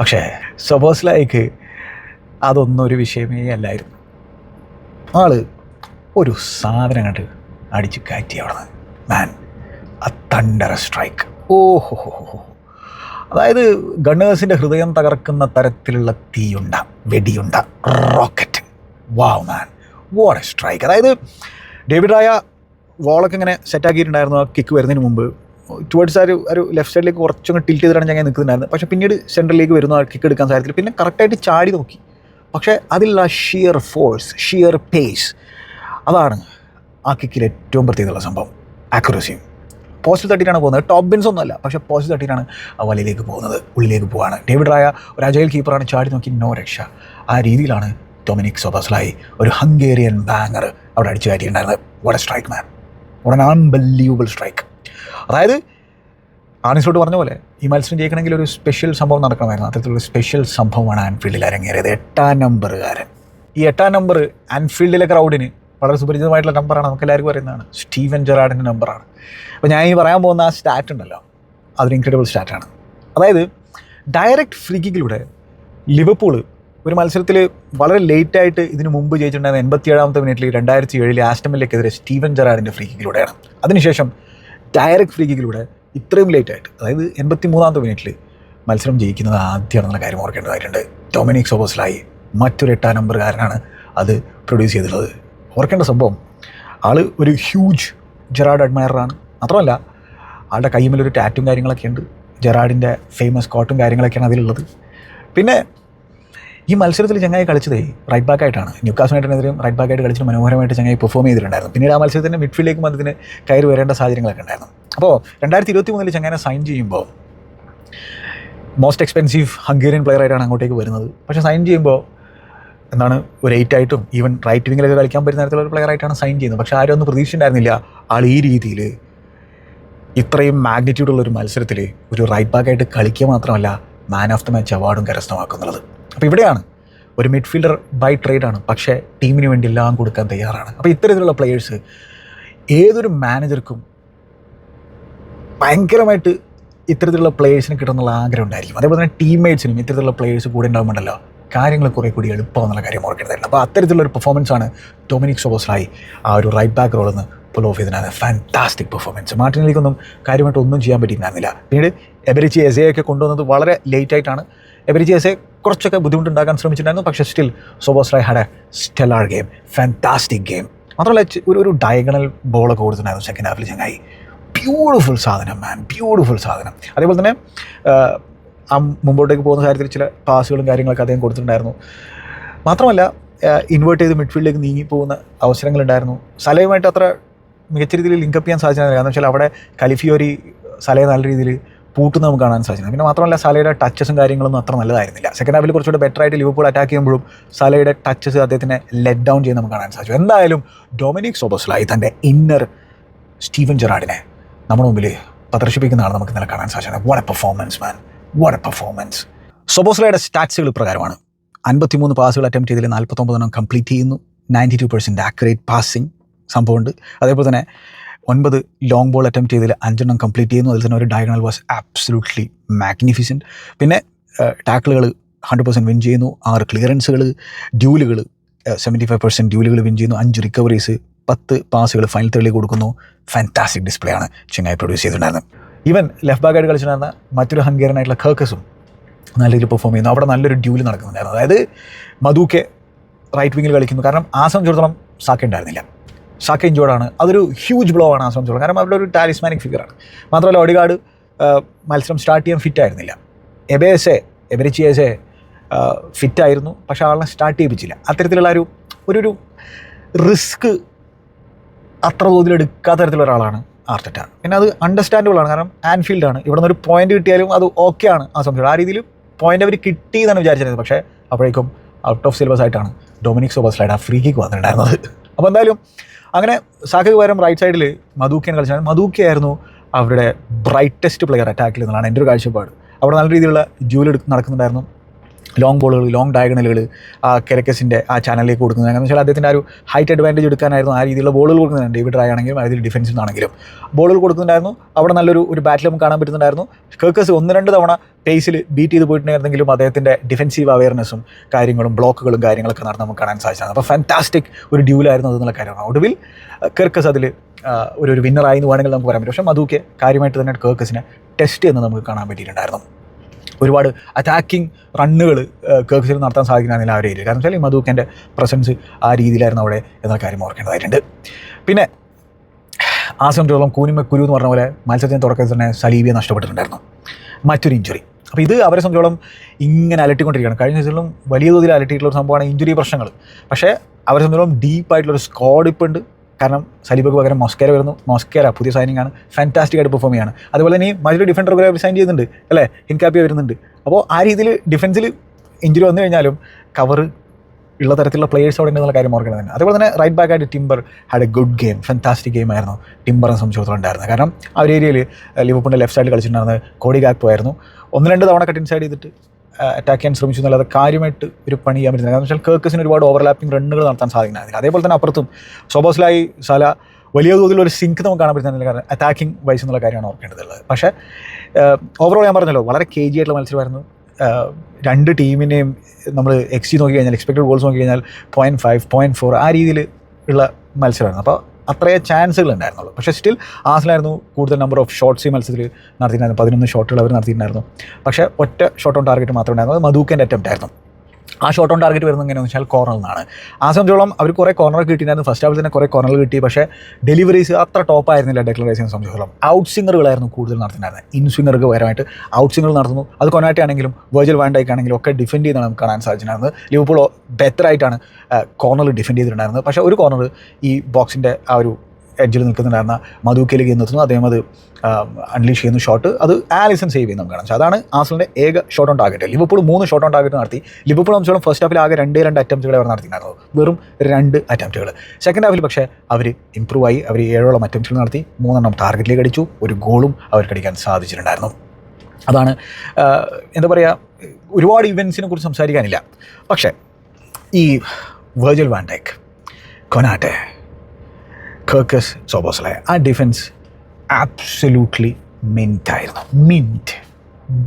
പക്ഷേ സബോസ്ലൈക്ക് അതൊന്നും ഒരു വിഷയമേ അല്ലായിരുന്നു. ആൾ ഒരു സാധനം കണ്ട് അടിച്ച് കയറ്റി അവിടെ മാൻ അ തണ്ടർ സ്ട്രൈക്ക് ഓഹോ അതായത് ഗണ്ണേഴ്സിന്റെ ഹൃദയം തകർക്കുന്ന തരത്തിലുള്ള തീയുണ്ട വെടിയുണ്ട rocket wow man what a strike അതായത് ഡേവിഡ് റായ വോളൊക്കെ ഇങ്ങനെ സെറ്റാക്കിയിട്ടുണ്ടായിരുന്നു ആ കിക്ക് വരുന്നതിന് മുമ്പ്. ടുവേർഡ്സ് ആ ഒരു ഒരു ലെഫ്റ്റ് സൈഡിലേക്ക് കുറച്ചൊന്ന് ടിൽറ്റ് ചെയ്തിട്ടാണ് ഞാൻ നിൽക്കുന്നുണ്ടായിരുന്നത്. പക്ഷേ പിന്നീട് സെന്ററിലേക്ക് വരുന്നു ആ കിക്ക് എടുക്കാൻ സാധിച്ചില്ല. പിന്നെ കറക്റ്റായിട്ട് ചാടി നോക്കി. പക്ഷേ അതിലുള്ള ഷിയർ ഫോഴ്സ് ഷിയർ പേസ് അതാണ് ആ കിക്കിൽ ഏറ്റവും പ്രത്യേകതയുള്ള സംഭവം. ആക്യുറസിയും പോസ്റ്റ് തട്ടിയിട്ടാണ് പോകുന്നത്. ടോപ്പ് ബിൻസ് ഒന്നുമല്ല പക്ഷേ പോസ്റ്റ് തട്ടിയിട്ടാണ് ആ വലയിലേക്ക് പോകുന്നത്. ഉള്ളിലേക്ക് പോവാണ്. ഡേവിഡ് റായ ഒരു അജയൽ കീപ്പറാണ് ചാടി നോക്കി നോ രക്ഷ. ആ രീതിയിലാണ് ഡൊമിനിക് സോബസ്ലായി ഒരു ഹംഗേറിയൻ ബാങ്ങർ അവിടെ അടിച്ചു കയറ്റിയിട്ടുണ്ടായിരുന്നത്. വട സ്ട്രൈക്ക് മാൻ വട അൺബലീവബിൾ സ്ട്രൈക്ക് അതായത് ആണിസോട്ട് പറഞ്ഞ പോലെ ഈ മത്സരം ജയിക്കണമെങ്കിൽ ഒരു സ്പെഷ്യൽ സംഭവം നടക്കണമായിരുന്നു. അത്തരത്തിലുള്ള സ്പെഷ്യൽ സംഭവമാണ് ആൻഫീൽഡിൽ അരങ്ങേറിയത്. എട്ടാം നമ്പറുകാരൻ ഈ എട്ടാം നമ്പർ ആൻഫീൽഡിലെ ക്രൗഡിന് വളരെ സുപരിചിതമായിട്ടുള്ള നമ്പറാണ് നമുക്ക് എല്ലാവർക്കും അറിയുന്നതാണ് സ്റ്റീവൻ ജെറാഡിന്റെ നമ്പറാണ് അപ്പോൾ ഞാൻ ഈ പറയാൻ പോകുന്ന ആ സ്റ്റാറ്റ് ഉണ്ടല്ലോ. അതൊരു ഇൻക്രെഡിബിൾ സ്റ്റാറ്റാണ് അതായത് ഡയറക്റ്റ് ഫ്രീക്കിലൂടെ ലിവർപൂൾ ഒരു മത്സരത്തിൽ വളരെ ലേറ്റായിട്ട് ഇതിന് മുമ്പ് ജയിച്ചിട്ടുണ്ടായിരുന്ന എൺപത്തി ഏഴാമത്തെ മിനിറ്റിൽ രണ്ടായിരത്തി ഏഴിൽ ആസ്റ്റമിലേക്കെതിരെ സ്റ്റീവൻ ജെറാഡിന്റെ ഫ്രീക്കിലൂടെയാണ് അതിനുശേഷം ഡയറക്റ്റ് ഫ്രീക്കിലൂടെ ഇത്രയും ലേറ്റായിട്ട് അതായത് എൺപത്തി മൂന്നാമത്തെ മിനിറ്റിൽ മത്സരം ജയിക്കുന്നത് ആദ്യമാണെന്നുള്ള കാര്യം ഓർക്കേണ്ടതായിട്ടുണ്ട്. ഡൊമിനിക് സോബോസ്ലായി മറ്റൊരു എട്ടാം നമ്പറുകാരനാണ് അത് പ്രൊഡ്യൂസ് ചെയ്തിട്ടുള്ളത്. ഓർക്കേണ്ട സംഭവം. ആൾ ഒരു ഹ്യൂജ് ജെറാഡ് അഡ്മയറാണ്. മാത്രമല്ല ആളുടെ കൈമിലൊരു ടാറ്റും കാര്യങ്ങളൊക്കെ ഉണ്ട്. ജെറാഡിന്റെ ഫേമസ് കോട്ടും കാര്യങ്ങളൊക്കെയാണ് അതിലുള്ളത്. പിന്നെ ഈ മത്സരത്തിൽ ചങ്ങായി കളിച്ചതേ റൈറ്റ് ബാക്ക് ആയിട്ടാണ്. ന്യൂക്കാസിനായിട്ടിനെതിരെയും റൈറ്റ് ബാക്ക് ആയിട്ട് കളിച്ചിട്ട് മനോഹരമായിട്ട് ചങ്ങായി പെർഫോം ചെയ്തിട്ടുണ്ടായിരുന്നു. പിന്നീട് ആ മത്സരത്തിന്റെ മിഡ്ഫീൽഡിലേക്ക് അദ്ദേഹത്തിന് കയറി വരേണ്ട സാഹചര്യങ്ങളൊക്കെ ഉണ്ടായിരുന്നു. അപ്പോൾ രണ്ടായിരത്തി ഇരുപത്തി മൂന്നിൽ ചങ്ങനെ സൈൻ ചെയ്യുമ്പോൾ മോസ്റ്റ് എക്സ്പെൻസീവ് ഹംഗേറിയൻ പ്ലെയർ ആയിട്ടാണ് അങ്ങോട്ടേക്ക് വരുന്നത്. പക്ഷേ സൈൻ ചെയ്യുമ്പോൾ എന്താണ് ഒരു എയ്റ്റ് ആയിട്ടും ഈവൻ റൈറ്റ് വിങ്ങിലൊക്കെ കളിക്കാൻ പറ്റുന്ന തരത്തിലുള്ള ഒരു പ്ലെയർ ആയിട്ടാണ് സൈൻ ചെയ്യുന്നത്. പക്ഷേ ആരും ഒന്നും പ്രതീക്ഷിച്ചിട്ടുണ്ടായിരുന്നില്ല. ആൾ ഈ രീതിയിൽ ഇത്രയും മാഗ്നിറ്റ്യൂഡ് ഉള്ള ഒരു മത്സരത്തിൽ ഒരു റൈറ്റ് ബാക്കായിട്ട് കളിക്കുക മാത്രമല്ല മാൻ ഓഫ് ദ മാച്ച് അവാർഡും കരസ്ഥമാക്കുന്നുള്ളത് അപ്പോൾ ഇവിടെയാണ് ഒരു മിഡ്ഫീൽഡർ ബൈ ട്രേഡാണ് പക്ഷേ ടീമിന് വേണ്ടി എല്ലാം കൊടുക്കാൻ തയ്യാറാണ്. അപ്പോൾ ഇത്തരത്തിലുള്ള പ്ലെയേഴ്സ് ഏതൊരു മാനേജർക്കും ഭയങ്കരമായിട്ട് ഇത്തരത്തിലുള്ള പ്ലേയേഴ്സിന് കിട്ടുന്നുള്ള ആഗ്രഹം ഉണ്ടായിരിക്കും. അതേപോലെ തന്നെ ടീംമേറ്റ്സിനും ഇത്തരത്തിലുള്ള പ്ലേയേഴ്സ് കൂടെ ഉണ്ടാകുമ്പോണ്ടല്ലോ കാര്യങ്ങൾ കുറേ കൂടി എളുപ്പമെന്നുള്ള കാര്യം ഓർക്കേണ്ടതായിരുന്നു അപ്പോൾ അത്തരത്തിലുള്ള ഒരു പെർഫോമൻസ് ആണ് ഡൊമിനിക് സോബോസ്ലായി ആ ഒരു റൈറ്റ് ബാക്ക് റോൾ നിന്ന് പുൾ ഓഫ് ചെയ്തതിനാണ് ഫാന്റാസ്റ്റിക് പെർഫോമൻസ് മാർട്ടിനിലേക്കൊന്നും കാര്യമായിട്ട് ഒന്നും ചെയ്യാൻ പറ്റിയിട്ടുണ്ടായിരുന്നില്ല പിന്നീട് എബരിച്ചി എസയൊക്കെ കൊണ്ടുവന്നത് വളരെ ലേറ്റ് ആയിട്ടാണ്. എബരിച്ചി എസെ കുറച്ചൊക്കെ ബുദ്ധിമുട്ടുണ്ടാക്കാൻ ശ്രമിച്ചിട്ടുണ്ടായിരുന്നു. പക്ഷേ still Szoboszlai had a stellar game fantastic game മാത്രമല്ല ഒരു ഒരു ഡയഗണൽ ബോളൊക്കെ കൊടുത്തിട്ടുണ്ടായിരുന്നു സെക്കൻഡ് ഹാഫിൽ ചങ്ങായി. ബ്യൂട്ടിഫുൾ സാധനം മാൻ ബ്യൂട്ടിഫുൾ സാധനം. അതേപോലെ തന്നെ ആ, മുമ്പോട്ടേക്ക് പോകുന്ന കാര്യത്തിൽ ചില പാസുകളും കാര്യങ്ങളൊക്കെ അദ്ദേഹം കൊടുത്തിട്ടുണ്ടായിരുന്നു. മാത്രമല്ല ഇൻവേർട്ട് ചെയ്ത് മിഡ്ഫീൽഡിലേക്ക് നീങ്ങി പോകുന്ന അവസരങ്ങളുണ്ടായിരുന്നു. സലയുമായിട്ട് അത്ര മികച്ച രീതിയിൽ ലിങ്കപ്പ് ചെയ്യാൻ സാധിച്ചില്ല കാരണം വെച്ചാൽ അവിടെ കലിഫിയോരി സലയെ നല്ല രീതിയിൽ പൂട്ടുന്ന നമുക്ക് കാണാൻ സാധിച്ചു പിന്നെ മാത്രമല്ല സലയുടെ ടച്ചസും കാര്യങ്ങളൊന്നും അത്ര നല്ലതായിരുന്നില്ല. സെക്കൻഡ് ഹാഫിൽ കുറച്ചുകൂടെ ബെറ്റർ ആയിട്ട് ലിവർപൂൾ അറ്റാക്ക് ചെയ്യുമ്പോഴും സലയുടെ ടച്ചസ് അദ്ദേഹത്തിനെ ലെറ്റ് ഡൗൺ ചെയ്യുന്ന നമുക്ക് കാണാൻ സാധിച്ചു. എന്തായാലും ഡൊമിനിക് സോബസ്ലായി തന്റെ ഇന്നർ സ്റ്റീവൻ ജെറാഡിനെ നമ്മുടെ മുമ്പിൽ പ്രദർശിപ്പിക്കുന്നതാണ് നമുക്ക് ഇന്നലെ കാണാൻ സാധിച്ചത്. What a performance man what a performance സൊബോസ്ലയുടെ സ്റ്റാറ്റ്സുകൾ പ്രകാരമാണ് അൻപത്തിമൂന്ന് പാസുകൾ അറ്റംപ്റ്റ് ചെയ്തതിൽ നാൽപ്പത്തൊമ്പതെണ്ണം കംപ്ലീറ്റ് ചെയ്യുന്നു. Ninety two percent accurate passing സംഭവമുണ്ട്. അതേപോലെ തന്നെ ഒൻപത് ലോങ് ബോൾ അറ്റംപ്റ്റ് ചെയ്തതിൽ അഞ്ചെണ്ണം കംപ്ലീറ്റ് ചെയ്യുന്നു. അതിൽ തന്നെ ഒരു ഡയഗണൽ വാസ് ആബ്സലൂട്ട്ലി മാഗ്നിഫിസന്റ് പിന്നെ ടാക്കിളുകൾ ഹൺഡ്രഡ് പെർസെന്റ് വിൻ ചെയ്യുന്നു. ആറ് ക്ലിയറൻസുകൾ ഡ്യൂലുകൾ സെവന്റി ഫൈവ് പെർസെന്റ് ഡ്യൂലുകൾ വിൻ ചെയ്യുന്നു. അഞ്ച് റിക്കവറീസ് പത്ത് പാസുകൾ ഫൈനൽ തേളി കൊടുക്കുന്നു. ഫാന്റാസ്റ്റിക് ഡിസ്പ്ലേ ആണ്. ചെങ്ങായി പ്രൊഡ്യൂസ് ചെയ്തിട്ടുണ്ടായിരുന്നത്. ഈവൻ ലെഫ്റ്റ് ബാക്കായിട്ട് കളിച്ചിട്ടുണ്ടായിരുന്ന മറ്റൊരു ഹങ്കേറിനായിട്ടുള്ള കേർക്കസും നല്ല രീതിയിൽ പെർഫോം ചെയ്യുന്നു. അവിടെ നല്ലൊരു ഡ്യൂൽ നടക്കുന്നുണ്ടായിരുന്നു. അതായത് മധുക്കെ റൈറ്റ് വിങ്ങിൽ കളിക്കുന്നു. കാരണം ആ സംബന്ധിച്ചിടത്തോളം സാക്ക ഉണ്ടായിരുന്നില്ല. സാക്ക ഇഞ്ചോർഡാണ് അതൊരു ഹ്യൂജ് ബ്ലോ ആണ് ആ സംബന്ധിച്ചിടത്തോളം. കാരണം അവരുടെ ഒരു ടാലിസ്മാനിക് ഫിഗറാണ് മാത്രമല്ല ഒടികാട് മത്സരം സ്റ്റാർട്ട് ചെയ്യാൻ ഫിറ്റ് ആയിരുന്നില്ല. എബേസെ എബരിച്ചിയേസെ ഫിറ്റായിരുന്നു പക്ഷേ ആളെ സ്റ്റാർട്ട് ചെയ്യിപ്പിച്ചില്ല. അത്തരത്തിലുള്ള ഒരു ഒരു റിസ്ക് അത്ര തോതിൽ എടുക്കാത്ത തരത്തിലുള്ള ഒരാളാണ് ആർട്ടറ്റ പിന്നെ അത് അണ്ടർസ്റ്റാൻഡബിൾ ആണ്. കാരണം ആൻഫീൽഡാണ് ഇവിടെ നിന്ന് ഒരു പോയിന്റ് കിട്ടിയാലും അത് ഓക്കെ ആണ് ആ സംശയം. ആ രീതിയിൽ പോയിന്റ് അവർ കിട്ടി എന്നാണ് വിചാരിച്ചിരുന്നത് പക്ഷേ അപ്പോഴേക്കും ഔട്ട് ഓഫ് സിലബസ് ആയിട്ടാണ് ഡൊമിനിക് സോബസ്ലൈഡ് ആ ഫ്രീ കിക്ക് വന്നിട്ടുണ്ടായിരുന്നത്. അപ്പോൾ എന്തായാലും അങ്ങനെ സാഖക്ക് പകരം റൈറ്റ് സൈഡിൽ മധൂക്കിയാണ് കളിച്ചത്. മധൂക്കിയായിരുന്നു അവരുടെ ബ്രൈറ്റസ്റ്റ് പ്ലെയർ അറ്റാക്കിൽ എന്നുള്ളതാണ് എന്റെ ഒരു കാഴ്ചപ്പാട്. അവിടെ നല്ല രീതിയിലുള്ള ജോലി നടക്കുന്നുണ്ടായിരുന്നു. ലോങ് ബോളുകൾ ലോങ് ഡയഗണലുകൾ ആ കെരക്കസിന്റെ ആ ചാനലിലേക്ക് കൊടുക്കുന്നത്. കാരണം വെച്ചാൽ അദ്ദേഹത്തിന്റെ ആ ഒരു ഹൈറ്റ് അഡ്വാന്റേജ് എടുക്കാനായിരുന്നു ആ രീതിയിലുള്ള ബോളുകൾ കൊടുക്കുന്നുണ്ട്. റായ് ആണെങ്കിലും അതിൽ ഡിഫൻസിൽ നിന്നാണെങ്കിലും ബോളുകൾ കൊടുക്കുന്നുണ്ടായിരുന്നു. അവിടെ നല്ലൊരു ഒരു നമുക്ക് കാണാൻ പറ്റുന്നുണ്ടായിരുന്നു. കേക്കസ് ഒന്ന് രണ്ട് തവണ പേസിൽ ബീറ്റ് ചെയ്ത് പോയിട്ടുണ്ടായിരുന്നെങ്കിലും അദ്ദേഹത്തിന്റെ ഡിഫൻസീവ് അവയർനെസ്സും കാര്യങ്ങളും ബ്ലോക്കുകളും കാര്യങ്ങളൊക്കെ നടന്ന് നമുക്ക് കാണാൻ സാധിച്ചതാണ്. അപ്പോൾ ഫാന്റാസ്റ്റിക് ഒരു ഡ്യൂലായിരുന്നു അതെന്നുള്ള കാര്യമാണ്. ഒടുവിൽ കേർക്കസ് അതിൽ ഒരു ഒരു വിന്നറായി എന്ന് വേണമെങ്കിൽ നമുക്ക് പറയാൻ പറ്റും. പക്ഷേ അതൊക്കെ കാര്യമായിട്ട് തന്നെ കേർക്കസിനെ ടെസ്റ്റ് എന്ന് നമുക്ക് കാണാൻ പറ്റിയിട്ടുണ്ടായിരുന്നു. ഒരുപാട് അറ്റാക്കിംഗ് റണ്ണുകൾ കേർക്സിൽ നടത്താൻ സാധിക്കുന്നില്ല ആ ഒരു ഏരിയ കാരണം വെച്ചാൽ മധുക്കന്റെ പ്രസൻസ് ആ രീതിയിലായിരുന്നു അവിടെ എന്ന കാര്യം ഓർക്കേണ്ടതായിട്ടുണ്ട്. പിന്നെ ആ സമയത്തോളം കൂനിമ കുരു എന്ന് പറഞ്ഞ പോലെ മത്സരത്തിന് തുടക്കത്തിൽ തന്നെ സലീബിയെ നഷ്ടപ്പെട്ടിട്ടുണ്ടായിരുന്നു. മറ്റൊരു ഇഞ്ചുറി അപ്പോൾ ഇത് അവരെ സംബന്ധിച്ചോളം ഇങ്ങനെ അലട്ടിക്കൊണ്ടിരിക്കുകയാണ്. കഴിഞ്ഞ സീസണിലും വലിയ തോതിൽ അലട്ടിയിട്ടുള്ള ഒരു സംഭവമാണ് ഇഞ്ചുറി പ്രശ്നങ്ങൾ. പക്ഷേ അവരെ സംബന്ധിച്ചോളം ഡീപ്പായിട്ടുള്ളൊരു സ്ക്വാഡ് ഇപ്പോൾ ഉണ്ട്. കാരണം സലീബക്ക് പകരം മോസ്കേര വരുന്നു. മോസ്കേര പുതിയ സൈനിങ് ആണ്. ഫാന്റാസ്റ്റിക് ആയിട്ട് പെർഫോം ചെയ്യാണ്. അതുപോലെ തന്നെ മറ്റൊരു ഡിഫൻഡർ സൈൻ ചെയ്യുന്നുണ്ട്. അല്ലേ? ഹിൻകാപ്പിയ വരുന്നുണ്ട്. അപ്പോൾ ആ രീതിയിൽ ഡിഫൻസിൽ ഇഞ്ചുറി വന്നു കഴിഞ്ഞാലും കവർ ഉള്ള തരത്തിലുള്ള പ്ലേയേഴ്സ് അവിടെ ഉണ്ടെന്നുള്ള കാര്യം ഓർക്കണം തന്നെ. അതുപോലെ തന്നെ റൈറ്റ് ബാക്ക് ആയിട്ട് Timber had a good game fantastic game ആയിരുന്നു. ടിംബറിനെ സംബന്ധിച്ചിടത്തോളം ഉണ്ടായിരുന്നത്. കാരണം ആ ഒരു ഏരിയയിൽ ലിവർപൂളിന്റെ ലെഫ്റ്റ് സൈഡിൽ കളിച്ചിട്ടുണ്ടായിരുന്നത് കോടി ഗാക്പോ ആയിരുന്നു. ഒന്ന് രണ്ട് തവണ കട്ട് ഇൻസൈഡ് ചെയ്തിട്ട് അറ്റാക്ക് ചെയ്യാൻ ശ്രമിച്ചു എന്നല്ലാതെ കാര്യമായിട്ട് ഒരു പണി ചെയ്യാൻ പറ്റുന്നില്ല കാരണം വെച്ചാൽ കേർക്കസിന് ഒരുപാട് ഓവർലാപ്പിംഗ് റണ്ണുകൾ നടത്താൻ സാധിക്കുന്നില്ല അതേപോലെ തന്നെ അപ്പുറത്തും സോബോസ്ലായി സല വലിയ തോതിൽ ഒരു സിങ്ക് നമുക്ക് കാണാൻ പറ്റുന്നില്ല കാരണം അറ്റാക്കിംഗ് വൈസ് എന്നുള്ള കാര്യമാണ് ഓർക്കേണ്ടതുള്ളത്. പക്ഷേ ഓവറോൾ ഞാൻ പറഞ്ഞല്ലോ വളരെ കെ ജി ആയിട്ടുള്ള മത്സരമായിരുന്നു. രണ്ട് ടീമിനെയും നമ്മൾ എക്സി നോക്കി കഴിഞ്ഞാൽ എക്സ്പെക്റ്റഡ് ഗോൾസ് നോക്കി കഴിഞ്ഞാൽ പോയിന്റ് ഫൈവ് പോയിന്റ് ഫോർ ആ രീതിയിൽ ഉള്ള മത്സരമായിരുന്നു. അപ്പോൾ അത്രയേ ചാൻസുകൾ ഉണ്ടായിരുന്നുള്ളൂ. പക്ഷേ സ്റ്റിൽ ആസിലായിരുന്നു കൂടുതൽ നമ്പർ ഓഫ് ഷോട്ട്സ് ഈ മത്സരത്തിൽ നടത്തിയിട്ടുണ്ടായിരുന്നു പതിനൊന്ന് ഷോട്ടുകൾ അവർ നടത്തിയിട്ടുണ്ടായിരുന്നു. പക്ഷേ ഒറ്റ ഷോട്ട് ഓൺ ടാർഗറ്റ് മാത്രമേ ഉണ്ടായിരുന്നു അത് മധുക്കന്റെ അറ്റംപ്റ്റ് ആയിരുന്നു. ആ ഷോട്ട് ഓൺ ടാർഗറ്റ് വരുന്നത് എങ്ങനെയാണെന്ന് വെച്ചാൽ കോർണറിൽ ആ സംബന്ധിച്ചോളം അവർ കുറേ കോർണർ കിട്ടിയിട്ടുണ്ടായിരുന്നു. ഫസ്റ്റ് ഹാഫിൽ തന്നെ കുറേ കോർണർ കിട്ടി. പക്ഷേ ഡെലിവറീസ് അത്ര ടോപ്പ് ആയിരുന്നില്ല ഡെക്ലറേഷൻ സംബന്ധിച്ചോളം ഔട്ട് സിംഗറുകളായിരുന്നു കൂടുതൽ നടത്തിയിട്ടുണ്ടായിരുന്നത്. ഇൻ സ്വിംഗർക്ക് പകരമായിട്ട് ഔട്ട് സിംഗർ നടത്തുന്നു. അത് കൊനാറ്റി ആണെങ്കിലും വെർജൽ വാൻഡൈക്ക് ആണെങ്കിലും ഒക്കെ ഡിഫെൻഡ് ചെയ്താണ് നമുക്ക് കാണാൻ സാധിച്ചിട്ടുണ്ടായിരുന്നത്. ലിവർപൂൾ ബെറ്റർ ആയിട്ടാണ് കോർണർ ഡിഫെൻഡ് ചെയ്തിട്ടുണ്ടായിരുന്നത്. പക്ഷേ ഒരു കോർണർ ഈ ബോക്സിന്റെ ആ ഒരു എഡ്ജിൽ നിൽക്കുന്നുണ്ടായിരുന്ന മധുക്കയിലേക്ക് നിർത്തുന്നു അദ്ദേഹം അത് അൺലീഷ് ചെയ്യുന്ന ഷോട്ട് അത് ആലിസൺ സേവ് ചെയ്യുന്ന നമുക്ക് കാണാം. അതാണ് ആസലിന്റെ ഏക ഷോട്ട് ഓൺ ടാർഗറ്റ് ലിവർപൂൾ മൂന്ന് ഷോട്ട് ഓൺ ടാർഗറ്റ് നടത്തി. ലിവർപൂൾ സംബന്ധിച്ചോളം ഫസ്റ്റ് ഹാഫിൽ ആകെ രണ്ട് രണ്ട് അറ്റംപ്റ്റുകൾ അവർ നടത്തിയിട്ടുണ്ടായിരുന്നു. വെറും രണ്ട് അറ്റംപ്റ്റുകൾ സെക്കൻഡ് ഹാഫിൽ പക്ഷേ അവർ ഇമ്പ്രൂവ് ആയി. അവർ ഏഴോളം അറ്റംപ്റ്റുകൾ നടത്തി. മൂന്നെണ്ണം ടാർഗറ്റിലേക്ക് അടിച്ചു. ഒരു ഗോളും അവർക്ക് അടിക്കാൻ സാധിച്ചിട്ടുണ്ടായിരുന്നു. അതാണ് എന്താ പറയുക ഒരുപാട് ഇവൻസിനെ കുറിച്ച് സംസാരിക്കാനില്ല. പക്ഷേ ഈ Virgil van Dijk Konate Kerkez Szoboszlai ആ ഡിഫൻസ് ആബ്സല്യൂട്ട്ലി മിന്റ് ആയിരുന്നു. മിന്റ്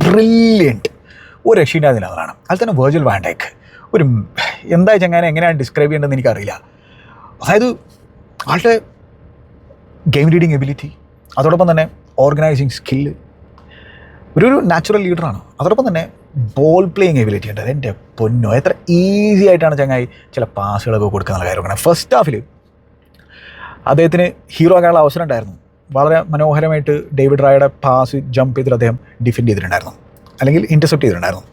ബ്രില്യന്റ് ഒരു രക്ഷയില്ലാതില്ല അതാണ് അതിൽ തന്നെ വേർജൽ വാണ്ടേക്ക് ഒരു എന്താ ചങ്ങനെ എങ്ങനെയാണ് ഡിസ്ക്രൈബ് ചെയ്യേണ്ടതെന്ന് എനിക്കറിയില്ല. അതായത് ആളുടെ ഗെയിം റീഡിങ് എബിലിറ്റി അതോടൊപ്പം തന്നെ ഓർഗനൈസിങ് സ്കില്ല് ഒരു ഒരു നാച്ചുറൽ ലീഡറാണ് അതോടൊപ്പം തന്നെ ബോൾ പ്ലേയിങ് എബിലിറ്റി ഉണ്ട്. അതെന്റെ പൊന്നോ എത്ര ഈസി ആയിട്ടാണ് ചങ്ങായി ചില പാസുകളൊക്കെ കൊടുക്കുന്ന കാര്യമാണ് ഫസ്റ്റ് ഹാഫിൽ അദ്ദേഹത്തിന് ഹീറോ ആകാനുള്ള അവസരം ഉണ്ടായിരുന്നു. വളരെ മനോഹരമായിട്ട് ഡേവിഡ് റായുടെ പാസ് ജമ്പ് ചെയ്തിട്ട് അദ്ദേഹം ഡിഫെൻഡ് ചെയ്തിട്ടുണ്ടായിരുന്നു. അല്ലെങ്കിൽ ഇന്റർസെപ്റ്റ് ചെയ്തിട്ടുണ്ടായിരുന്നു.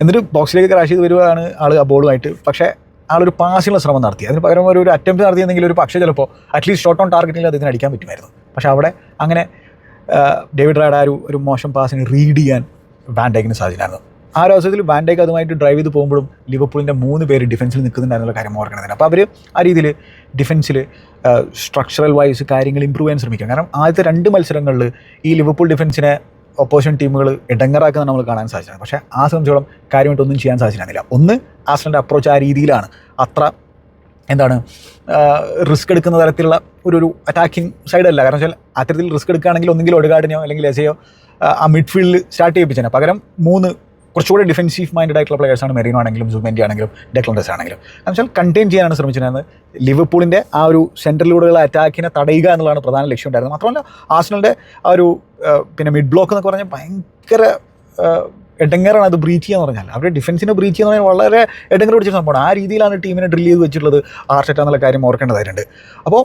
എന്നിട്ട് ബോക്സിലേക്ക് ക്രാഷ് ചെയ്ത് വരുവാണ് ആൾ ആ ബോളുമായിട്ട് പക്ഷേ ആളൊരു പാസിനുള്ള ശ്രമം നടത്തി. അതിന് പകരം ഒരു അറ്റംപ്റ്റ് നടത്തിയെങ്കിൽ ഒരു പക്ഷേ ചിലപ്പോൾ അറ്റ്ലീസ്റ്റ് ഷോട്ട് ഓൺ ടാർഗറ്റിൽ അദ്ദേഹത്തിന് അടിക്കാൻ പറ്റുമായിരുന്നു. പക്ഷേ അവിടെ അങ്ങനെ ഡേവിഡ് റായുടെ ഒരു ഒരു മോശം പാസിന് റീഡ് ചെയ്യാൻ വാൻഡേക്കിന് സാധിച്ചിട്ടുണ്ടായിരുന്നു ആ ഒരു അവസരത്തിൽ വാൻഡേക്ക് അതുമായിട്ട് ഡ്രൈവ് ചെയ്ത് പോകുമ്പോഴും ലിവർപൂളിന്റെ മൂന്ന് പേര് ഡിഫൻസിൽ നിൽക്കുന്നുണ്ടായിരുന്നുള്ള കാര്യം ഓർക്കണതിന് അപ്പോൾ അവർ ആ രീതിയിൽ ഡിഫൻസിൽ സ്ട്രക്ചറൽ വൈസ് കാര്യങ്ങൾ ഇമ്പ്രൂവ് ചെയ്യാൻ ശ്രമിക്കുക കാരണം ആദ്യത്തെ രണ്ട് മത്സരങ്ങളിൽ ഈ ലിവർപൂൾ ഡിഫൻസിനെ ഒപ്പോസിഷൻ ടീമുകൾ ഇടങ്ങറാക്കുന്ന നമ്മൾ കാണാൻ സാധിച്ചത്. പക്ഷേ ആ സംബന്ധിച്ചോളം കാര്യമായിട്ടൊന്നും ചെയ്യാൻ സാധിച്ചിരുന്നില്ല. ഒന്ന് ആസ്ലന്റെ അപ്രോച്ച് ആ രീതിയിലാണ് അത്ര എന്താണ് റിസ്ക് എടുക്കുന്ന തരത്തിലുള്ള ഒരു ഒരു അറ്റാക്കിംഗ് സൈഡല്ല കാരണം വെച്ചാൽ അത്തരത്തിൽ റിസ്ക് എടുക്കുകയാണെങ്കിൽ ഒന്നെങ്കിൽ ഒടുകാടിനെയോ അല്ലെങ്കിൽ എസയോ ആ മിഡ്ഫീൽഡിൽ സ്റ്റാർട്ട് ചെയ്യിപ്പിച്ചേനെ. പകരം മൂന്ന് കുറച്ചുകൂടി ഡിഫൻസീവ് മൈൻഡ് ആയിട്ടുള്ള പ്ലേയേഴ്സാണ് മെറീനോ ആണെങ്കിലും സുമെൻഡി ആണെങ്കിലും ഡെക്ലൻഡസ് ആണെങ്കിലും. എന്ന് വെച്ചാൽ കണ്ടെയ്ൻ ചെയ്യാനാണ് ശ്രമിച്ചിരുന്നത്. ലിവർപൂളിന്റെ ആ ഒരു സെൻട്രലിലൂടെയുള്ള അറ്റാക്കിനെ തടയുക എന്നുള്ളതാണ് പ്രധാന ലക്ഷ്യം ഉണ്ടായിരുന്നത്. മാത്രമല്ല ആസ്നലിന്റെ ആ ഒരു പിന്നെ മിഡ് ബ്ലോക്ക് എന്നൊക്കെ പറഞ്ഞാൽ ഭയങ്കര എടങ്ങേറാണ് അത് ബ്രീച്ച് ചെയ്യാന്ന് പറഞ്ഞാൽ. അവരുടെ ഡിഫൻസിനെ ബ്രീച്ച് ചെയ്യുന്ന പറഞ്ഞാൽ വളരെ എടങ്ങർ പിടിച്ച സംഭവമാണ്. ആ രീതിയിലാണ് ടീമിനെ ഡ്രിൽ ചെയ്ത് വെച്ചിട്ടുള്ളത് ആർഷെറ്റ എന്നുള്ള കാര്യം ഓർക്കേണ്ടതായിട്ടുണ്ട്. അപ്പോൾ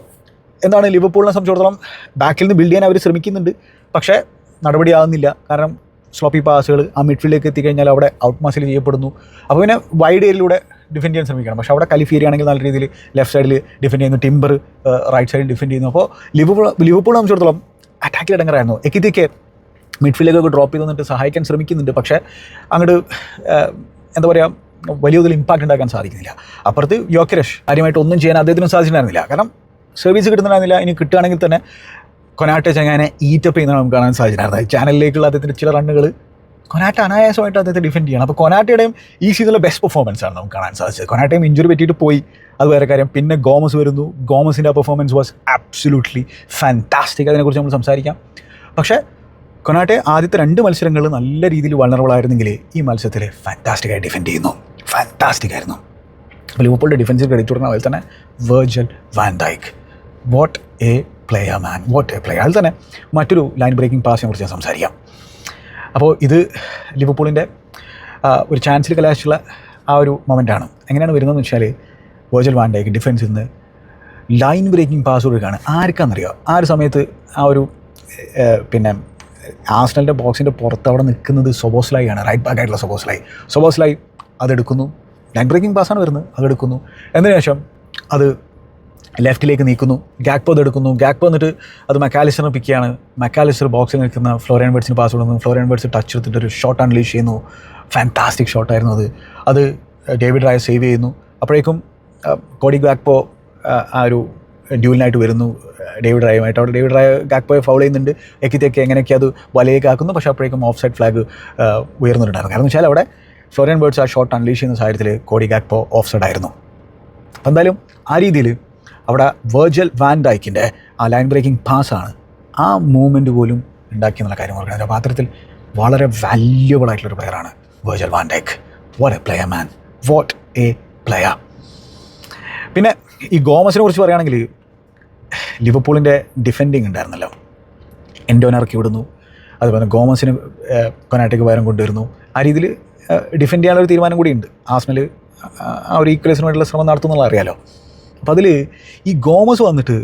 എന്താണ് ലിവർപൂളിനെ സംബന്ധിച്ചിടത്തോളം ബാക്കിൽ നിന്ന് ബിൽഡ് ചെയ്യാൻ അവർ ശ്രമിക്കുന്നുണ്ട്. പക്ഷേ നടപടിയാകുന്നില്ല കാരണം സ്ലോപ്പി പാസുകൾ ആ മിഡ്ഫീൽഡിലേക്ക് എത്തിക്കഴിഞ്ഞാൽ അവിടെ ഔട്ട് മാസിൽ ചെയ്യപ്പെടുന്നു. അപ്പോൾ പിന്നെ വൈഡ് ഏരിയയിലൂടെ ഡിഫെൻഡ് ചെയ്യാൻ ശ്രമിക്കണം. പക്ഷേ അവിടെ കലിഫീരി ആണെങ്കിൽ നല്ല രീതിയിൽ ലെഫ്റ്റ് സൈഡിൽ ഡിഫെൻഡ് ചെയ്യുന്നു. ടിംബർ റൈറ്റ് സൈഡിൽ ഡിഫെൻഡ് ചെയ്യുന്നു. അപ്പോൾ ലിവർപൂൾ ലിവർപൂളിനെ സംബന്ധിച്ചിടത്തോളം അറ്റാക്കിൽ ഇടങ്ങറായിരുന്നു. എക്കിത്തേക്ക് മിഡ്ഫീൽഡിലേക്ക് ഡ്രോപ്പ് ചെയ്ത് വന്നിട്ട് സഹായിക്കാൻ ശ്രമിക്കുന്നുണ്ട്. പക്ഷേ അങ്ങോട്ട് എന്താ പറയുക വലിയ തോതിൽ ഇമ്പാക്റ്റ് ഉണ്ടാക്കാൻ സാധിക്കുന്നില്ല. അപ്പുറത്ത് യോക്കരഷ് കാര്യമായിട്ട് ഒന്നും ചെയ്യാൻ അദ്ദേഹത്തിനും സാധിച്ചിട്ടുണ്ടായിരുന്നില്ല. കാരണം സർവീസ് കിട്ടുന്നുണ്ടായിരുന്നില്ല. ഇനി കിട്ടുകയാണെങ്കിൽ തന്നെ കൊനാട്ടെ ചങ്ങാനെ ഈറ്റപ്പ് ചെയ്യുന്ന നമുക്ക് കാണാൻ സാധിച്ചിട്ടുണ്ടായിരുന്നു ചാനലിലേക്കുള്ള അദ്ദേഹത്തിന്റെ ചില റണ്ണുകൾ കൊനാട്ട അനായാസമായിട്ട് അദ്ദേഹത്തെ ഡിഫെൻഡ് ചെയ്യണം. അപ്പോൾ കൊനാട്ടയുടെയും ഈ സീസണിലെ ബെസ്റ്റ് പെർഫോമൻസ് ആണ് നമുക്ക് കാണാൻ സാധിച്ചത്. കൊനാട്ടയും ഇഞ്ചുറി പറ്റിയിട്ട് പോയി. അത് വേറെ കാര്യം. പിന്നെ ഗോമസ് വരുന്നു. ഗോമസിന്റെ പെർഫോമൻസ് വാസ് ആബ്സൊല്യൂട്ട്ലി ഫാന്റാസ്റ്റിക് അതിനെക്കുറിച്ച് നമ്മൾ സംസാരിക്കാം. പക്ഷേ കൊനാട്ടെ ആദ്യത്തെ രണ്ട് മത്സരങ്ങൾ നല്ല രീതിയിൽ വളർന്നബിൾ ആയിരുന്നെങ്കിൽ ഈ മത്സരത്തിൽ ഫാന്റാസ്റ്റിക്കായി ഡിഫെൻഡ് ചെയ്യുന്നു. ഫാന്റാസ്റ്റിക് ആയിരുന്നു. ലിവർപൂളിന്റെ ഡിഫൻസിൽ ക്രെഡിറ്റ് കൊടുക്കുന്ന പോലെ തന്നെ Virgil van Dijk what a player man what a player അതിൽ തന്നെ മറ്റൊരു ലൈൻ ബ്രേക്കിംഗ് പാസിനെ കുറിച്ച് ഞാൻ സംസാരിക്കാം. അപ്പോൾ ഇത് ലിവർപൂളിന്റെ ഒരു ചാൻസിൽ കലാശിച്ചുള്ള ആ ഒരു മൊമെന്റാണ് എങ്ങനെയാണ് വരുന്നതെന്ന് വെച്ചാൽ വേർജൽ വാൻഡേക്ക് ഡിഫൻസിൽ നിന്ന് ലൈൻ ബ്രേക്കിംഗ് പാസ് കൊടുക്കുകയാണ് ആർക്കാണെന്നറിയോ ആ ഒരു സമയത്ത് ആ ഒരു പിന്നെ ആസ്നലിന്റെ ബോക്സിന്റെ പുറത്ത് അവിടെ നിൽക്കുന്നത് സൊബോസ്ലായി ആണ്. റൈറ്റ് ബാക്ക് ആയിട്ടുള്ള സൊബോസ്ലായി. സൊബോസ്ലായി അതെടുക്കുന്നു ലൈൻ ബ്രേക്കിംഗ് പാസ്സാണ് വരുന്നത്. അതെടുക്കുന്നു എന്നതിന് ശേഷം അത് ലെഫ്റ്റിലേക്ക് നീക്കുന്നു. ഗാക്പോ എടുക്കുന്നു. ഗാക്പോ എന്നിട്ട് അത് മെക്കാലിസ്റ്ററിന് പിക്ക് ചെയ്യാണ്. മെക്കാലിസ്റ്റർ ബോക്സിൽ നിൽക്കുന്ന ഫ്ലോറിയൻ ബേഡ്സിന് പാസ് കൊടുക്കുന്നു. ഫ്ലോറിയൻ ബേഡ്സ് ടച്ച് എടുത്തിട്ട് ഒരു ഷോട്ട് അൺലീഷ് ചെയ്യുന്നു. ഫാന്റാസ്റ്റിക് ഷോട്ടായിരുന്നു അത്. അത് ഡേവിഡ് റായ സേവ് ചെയ്യുന്നു. അപ്പോഴേക്കും കോഡി ഗാക്പോ ആ, ഒരു ഡ്യൂലിനായിട്ട് വരുന്നു ഡേവിഡ് റായുമായിട്ട് അവിടെ ഡേവിഡ് റായ ഗാക്പോയെ ഫൗൾ ചെയ്യുന്നുണ്ട്. എക്കിത്തേക്ക് എങ്ങനെയൊക്കെ അത് വലയേക്ക് ആക്കുന്നു. പക്ഷേ അപ്പോഴേക്കും ഓഫ് സൈഡ് ഫ്ലാഗ് ഉയർന്നിട്ടുണ്ടായിരുന്നു. കാരണം വെച്ചാൽ അവിടെ ഫ്ലോറിയൻ ബേഡ്സ് ആ ഷോട്ട് അൺലീഷ് ചെയ്യുന്ന സാഹചര്യത്തിൽ കോഡി ഗാക്പോ ഓഫ് സൈഡ് ആയിരുന്നു എന്തായാലും ആ രീതിയിൽ അവിടെ വെർജൽ വാൻ ഡൈക്കിന്റെ ആ ലൈൻ ബ്രേക്കിംഗ് പാസ്സാണ് ആ മൂവ്മെന്റ് പോലും ഉണ്ടാക്കി എന്നുള്ള കാര്യം ഓർക്കണം. അപ്പോൾ പാത്രത്തിൽ വളരെ വാല്യുബിൾ ആയിട്ടുള്ളൊരു പ്ലെയറാണ് Virgil van Dijk what a player man what a player പിന്നെ ഈ ഗോമസിനെ കുറിച്ച് പറയുകയാണെങ്കിൽ ലിവർപൂളിന്റെ ഡിഫെൻഡിങ് ഉണ്ടായിരുന്നല്ലോ. എൻഡോനെ ഇറക്കി വിടുന്നു അതുപോലെ ഗോമസിന് കൊനാട്ടയ്ക്ക് പകരം കൊണ്ടുവരുന്നു. ആ രീതിയിൽ ഡിഫെൻഡ് ചെയ്യാനുള്ള ഒരു തീരുമാനം കൂടിയുണ്ട്. ആസ്മൽ ആ ഒരു ഈക്വലേസിന് വേണ്ടിയുള്ള ശ്രമം നടത്തുന്നുള്ള അറിയാലോ. അപ്പോൾ അതിൽ ഈ ഗോമസ് വന്നിട്ട്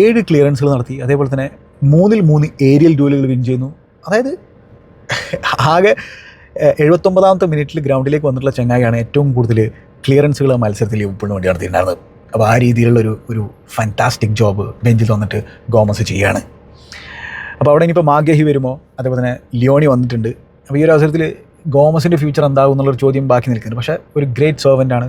ഏഴ് ക്ലിയറൻസുകൾ നടത്തി. അതേപോലെ തന്നെ മൂന്നിൽ മൂന്ന് ഏരിയൽ ഡ്യൂലുകൾ വിൻ ചെയ്യുന്നു. അതായത് ആകെ എഴുപത്തൊമ്പതാമത്തെ മിനിറ്റിൽ ഗ്രൗണ്ടിലേക്ക് വന്നിട്ടുള്ള ചെങ്ങായിയാണ് ഏറ്റവും കൂടുതൽ ക്ലിയറൻസുകൾ മത്സരത്തിൽ ലിവർപൂളിന് വേണ്ടി നടത്തിയിട്ടുണ്ടായിരുന്നത്. അപ്പോൾ ആ രീതിയിലുള്ള ഒരു ഫാന്റാസ്റ്റിക് ജോബ് ബെഞ്ചിൽ വന്നിട്ട് ഗോമസ് ചെയ്യുകയാണ്. അപ്പോൾ അവിടെ ഇനിയിപ്പോൾ മാഗഹി വരുമോ? അതേപോലെ തന്നെ ലിയോണി വന്നിട്ടുണ്ട്. അപ്പോൾ ഈ ഒരു അവസരത്തിൽ ഗോമസിന്റെ ഫ്യൂച്ചർ എന്താകും എന്നുള്ളൊരു ചോദ്യം ബാക്കി നിൽക്കുന്നുണ്ട് പക്ഷേ ഒരു ഗ്രേറ്റ് സെർവന്റാണ്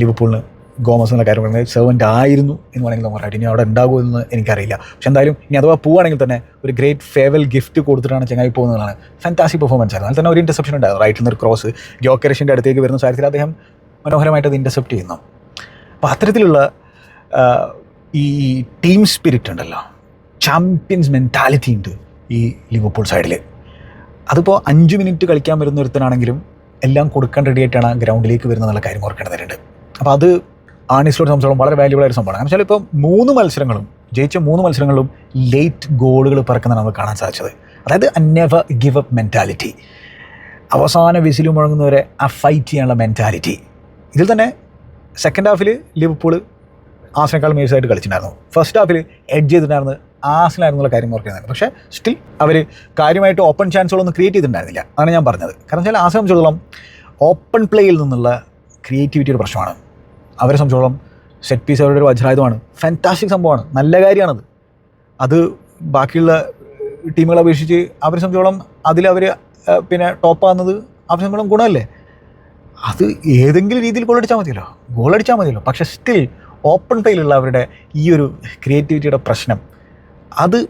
ലിവർപൂളിന്. ഗോമസ് എന്നുള്ള കാര്യം പറയുന്നത് സെർവന്റ് ആയിരുന്നു എന്ന് വേണമെങ്കിൽ നമുക്ക് പറയാം. ഇനി അവിടെ ഉണ്ടാകുമെന്ന് എനിക്കറിയില്ല. പക്ഷെ എന്തായാലും ഇനി അഥവാ പോവുകയാണെങ്കിൽ തന്നെ ഒരു ഗ്രേറ്റ് ഫേവൽ ഗിഫ്റ്റ് കൊടുത്തിട്ടാണ് ചങ്ങായി പോകുന്നതാണ്. ഫാന്റാസി പെർഫോമൻസ് ആയിരുന്നു. അതിൽ തന്നെ ഒരു ഇന്റർസെപ്ഷൻ ഉണ്ടായിരുന്നു. റൈറ്റിൽ നിന്ന് ഒരു ക്രോസ് ജോക്കരഷിന്റെ അടുത്തേക്ക് വരുന്ന സാഹചര്യത്തിൽ അദ്ദേഹം മനോഹരമായിട്ട് അത് ഇന്റർസെപ്റ്റ് ചെയ്യുന്നു. അപ്പോൾ അത്തരത്തിലുള്ള ഈ ടീം സ്പിരിറ്റ് ഉണ്ടല്ലോ. ചാമ്പ്യൻസ് മെന്റാലിറ്റി ഉണ്ട് ഈ ലിവർപൂൾ സൈഡിൽ അതിപ്പോൾ അഞ്ച് മിനിറ്റ് കളിക്കാൻ വരുന്ന ഒരുത്തനാണെങ്കിലും എല്ലാം കൊടുക്കാൻ റെഡി ആയിട്ടാണ് ഗ്രൗണ്ടിലേക്ക് വരുന്നതെന്നുള്ള കാര്യം ഓർക്കേണ്ടതായിട്ടുണ്ട് അപ്പോൾ അത് ആണിസ്ലോട് സംബന്ധിച്ചോളം വളരെ വാല്യൂബിൾ ആയ സംഭവമാണ്. കാരണം വെച്ചാൽ ഇപ്പോൾ മൂന്ന് മത്സരങ്ങളും ജയിച്ച മൂന്ന് മത്സരങ്ങളിലും ലേറ്റ് ഗോളുകൾ പറക്കുന്നതാണ് നമുക്ക് കാണാൻ സാധിച്ചത്. അതായത് നെവർ ഗിവ് അപ്പ് മെന്റാലിറ്റി അവസാന വിസിൽ മുഴങ്ങുന്നവരെ ആ ഫൈറ്റ് ചെയ്യാനുള്ള മെന്റാലിറ്റി ഇതിൽ തന്നെ സെക്കൻഡ് ഹാഫിൽ ലിവർപൂൾ ആസിനേക്കാൾ മേഴ്സായിട്ട് കളിച്ചിട്ടുണ്ടായിരുന്നു. ഫസ്റ്റ് ഹാഫിൽ എഡ്ജ് ചെയ്തിട്ടുണ്ടായിരുന്നു ആസിനായിരുന്നുള്ള കാര്യം ഓർക്കുന്നത് പക്ഷേ സ്റ്റിൽ അവർ കാര്യമായിട്ട് ഓപ്പൺ ചാൻസുകളൊന്നും ക്രിയേറ്റ് ചെയ്തിട്ടുണ്ടായിരുന്നില്ല. അതാണ് ഞാൻ പറഞ്ഞത്. കാരണം വെച്ചാൽ ആസിനെ സംബന്ധിച്ചിടത്തോളം ഓപ്പൺ പ്ലേയിൽ നിന്നുള്ള ക്രിയേറ്റിവിറ്റി ഒരു പ്രശ്നമാണ്. അവരെ സംബന്ധിച്ചോളം സെറ്റ് പീസ് അവരുടെ ഒരു വജ്രായുധമാണ്. ഫാന്റാസ്റ്റിക് സംഭവമാണ്. നല്ല കാര്യമാണത്. അത് ബാക്കിയുള്ള ടീമുകളെ അപേക്ഷിച്ച് അവരെ സംബന്ധിച്ചോളം അതിൽ അവർ പിന്നെ ടോപ്പ് ആകുന്നത് അവരെ സംബന്ധിച്ചോളം ഗുണമല്ലേ? അത് ഏതെങ്കിലും രീതിയിൽ ഗോളടിച്ചാൽ മതിയല്ലോ. ഗോളടിച്ചാൽ മതിയല്ലോ. പക്ഷേ സ്റ്റിൽ ഓപ്പൺ പ്ലേയിലുള്ള അവരുടെ ഈ ഒരു ക്രിയേറ്റിവിറ്റിയുടെ പ്രശ്നം. അത്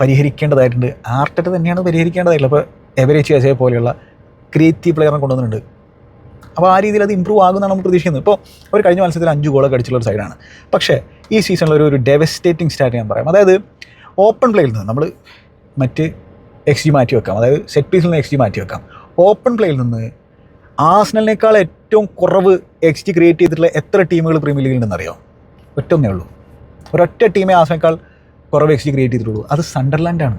പരിഹരിക്കേണ്ടതായിട്ടുണ്ട്. ആർട്ടറ്റ് തന്നെയാണ് പരിഹരിക്കേണ്ടതായിട്ടുള്ളത്. അപ്പോൾ എവരേച്ച് എസെ പോലെയുള്ള ക്രിയേറ്റീവ് പ്ലെയറിനെ കൊണ്ടുവന്നിട്ടുണ്ട്. അപ്പോൾ ആ രീതിയിൽ അത് ഇമ്പ്രൂവ് ആകുമെന്നാണ് നമ്മൾ പ്രതീക്ഷിക്കുന്നത്. ഇപ്പോൾ അവർ കഴിഞ്ഞ മത്സരത്തിൽ അഞ്ച് ഗോളൊക്കെ അടിച്ചുള്ള ഒരു സൈഡാണ് പക്ഷേ ഈ സീസണിൽ ഒരു ഡെവസ്റ്റേറ്റിംഗ് സ്റ്റാർട്ട് ഞാൻ പറയാം. അതായത് ഓപ്പൺ പ്ലേയിൽ നിന്ന് നമ്മൾ മറ്റ് എക്സ് ജി മാറ്റി വെക്കാം. അതായത് സെറ്റ് പീസിൽ നിന്ന് എക്സ് ജി മാറ്റി വെക്കാം. ഓപ്പൺ പ്ലേയിൽ നിന്ന് ആസ്നലിനേക്കാൾ ഏറ്റവും കുറവ് എക്സ് ജി ക്രിയേറ്റ് ചെയ്തിട്ടുള്ള എത്ര ടീമുകൾ പ്രീമിയർ ലീഗിൽ നിന്നറിയോ ഒറ്റൊന്നേ ഉള്ളൂ. ഒരൊറ്റ ടീമേ ആസ്നേക്കാൾ കുറവ് എക്സ് ജി ക്രിയേറ്റ് ചെയ്തിട്ടുള്ളൂ. അത് സണ്ടർലാൻഡാണ്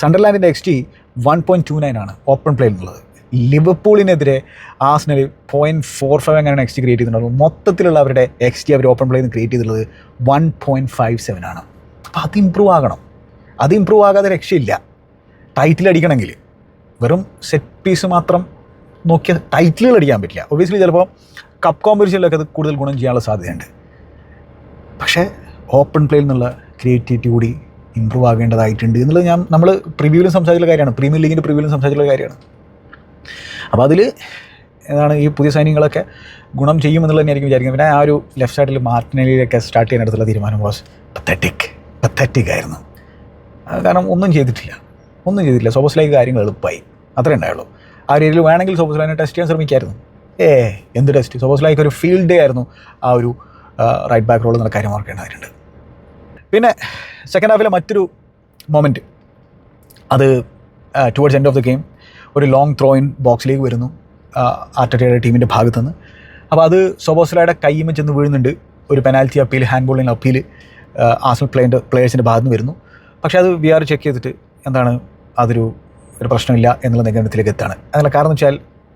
സണ്ടർലാൻഡിന്റെ x G one point two nine ആണ് ഓപ്പൺ പ്ലേയിൽ നിന്നുള്ളത്. ലിവർപൂളിനെതിരെ ആസ്നൽ പോയിന്റ് ഫോർ ഫൈവ് അങ്ങനെയാണ് എക്സ് ജി ക്രിയേറ്റ് ചെയ്തിട്ടുള്ളത്? മൊത്തത്തിലുള്ള അവരുടെ എക്സ് ജി അവർ ഓപ്പൺ പ്ലേയിൽ നിന്ന് ക്രിയേറ്റ് ചെയ്തിട്ടുള്ളത് വൺ പോയിന്റ് ഫൈവ് സെവൻ ആണ്. അപ്പോൾ അത് ഇമ്പ്രൂവ് ആകണം. അത് ഇമ്പ്രൂവ് ആകാതെ രക്ഷയില്ല. ടൈറ്റിൽ അടിക്കണമെങ്കിൽ. വെറും സെറ്റ് പീസ് മാത്രം നോക്കിയ ടൈറ്റിലുകൾ അടിക്കാൻ പറ്റില്ല. ഒബിയസ്ലി ചിലപ്പോൾ കപ്പ് കോമ്പറ്റീഷനിലൊക്കെ അത് കൂടുതൽ ഗുണം ചെയ്യാനുള്ള സാധ്യതയുണ്ട്. പക്ഷേ ഓപ്പൺ പ്ലേയിൽ നിന്നുള്ള ക്രിയേറ്റിവിറ്റി കൂടി ഇമ്പ്രൂവ് ആകേണ്ടതായിട്ടുണ്ട് എന്നുള്ളത് ഞാൻ നമ്മൾ പ്രിവ്യൂവിലും സംസാരിച്ചുള്ള കാര്യമാണ്. പ്രീമിയർ ലീഗിന്റെ പ്രിവ്യൂവിലും സംസാരിച്ചുള്ള കാര്യമാണ്. അപ്പോൾ അതിൽ എന്താണ് ഈ പുതിയ സൈനികളൊക്കെ ഗുണം ചെയ്യുമെന്നുള്ളത് തന്നെയായിരിക്കും വിചാരിക്കുന്നത്. പിന്നെ ആ ഒരു ലെഫ്റ്റ് സൈഡിൽ മാർട്ടിനലിയിലൊക്കെ സ്റ്റാർട്ട് ചെയ്യാനെടുത്തുള്ള തീരുമാനം വാസ് പത്തറ്റിക് പത്തറ്റിക് ആയിരുന്നു. കാരണം ഒന്നും ചെയ്തിട്ടില്ല. ഒന്നും ചെയ്തിട്ടില്ല. സോബസ്ലൈക്ക് കാര്യങ്ങൾ എളുപ്പമായി അത്രേ ഉണ്ടായുള്ളൂ. ആ ഒരു ഏരിയയിൽ വേണമെങ്കിൽ സോബസ്ലൈനെ ടെസ്റ്റ് ചെയ്യാൻ ശ്രമിക്കായിരുന്നു. ഏ എന്ത് ടെസ്റ്റ് സോബസ്ലൈക്ക് ഒരു ഫീൽഡ് ഡേ ആയിരുന്നു ആ ഒരു റൈറ്റ് ബാക്ക് റോൾ എന്നുള്ള കാര്യം ഓർക്കേണ്ടതായിട്ടുണ്ട് പിന്നെ സെക്കൻഡ് ഹാഫിലെ മറ്റൊരു മൊമെന്റ് അത് towards end of the game ഒരു ലോങ് ത്രോ ഇൻ ബോക്സിലേക്ക് വരുന്നു ആർട്ടറ്റയുടെ ടീമിന്റെ ഭാഗത്തുനിന്ന്. അപ്പോൾ അത് സൊബോസ്ലയുടെ കൈമ ചെന്ന് വീഴുന്നുണ്ട്. ഒരു പെനാൽറ്റി അപ്പീൽ ഹാൻഡ് ബോളിന്റെ അപ്പീൽ ആസൽ പ്ലേന്റെ പ്ലേയേഴ്സിന്റെ ഭാഗത്ത് നിന്ന് വരുന്നു. പക്ഷേ അത് വി ആർ ചെക്ക് ചെയ്തിട്ട് എന്താണ് അതൊരു ഒരു പ്രശ്നമില്ല എന്നുള്ള നിഗമനത്തിലേക്ക് എത്താണ് അതിനുള്ള കാരണം വെച്ചാൽ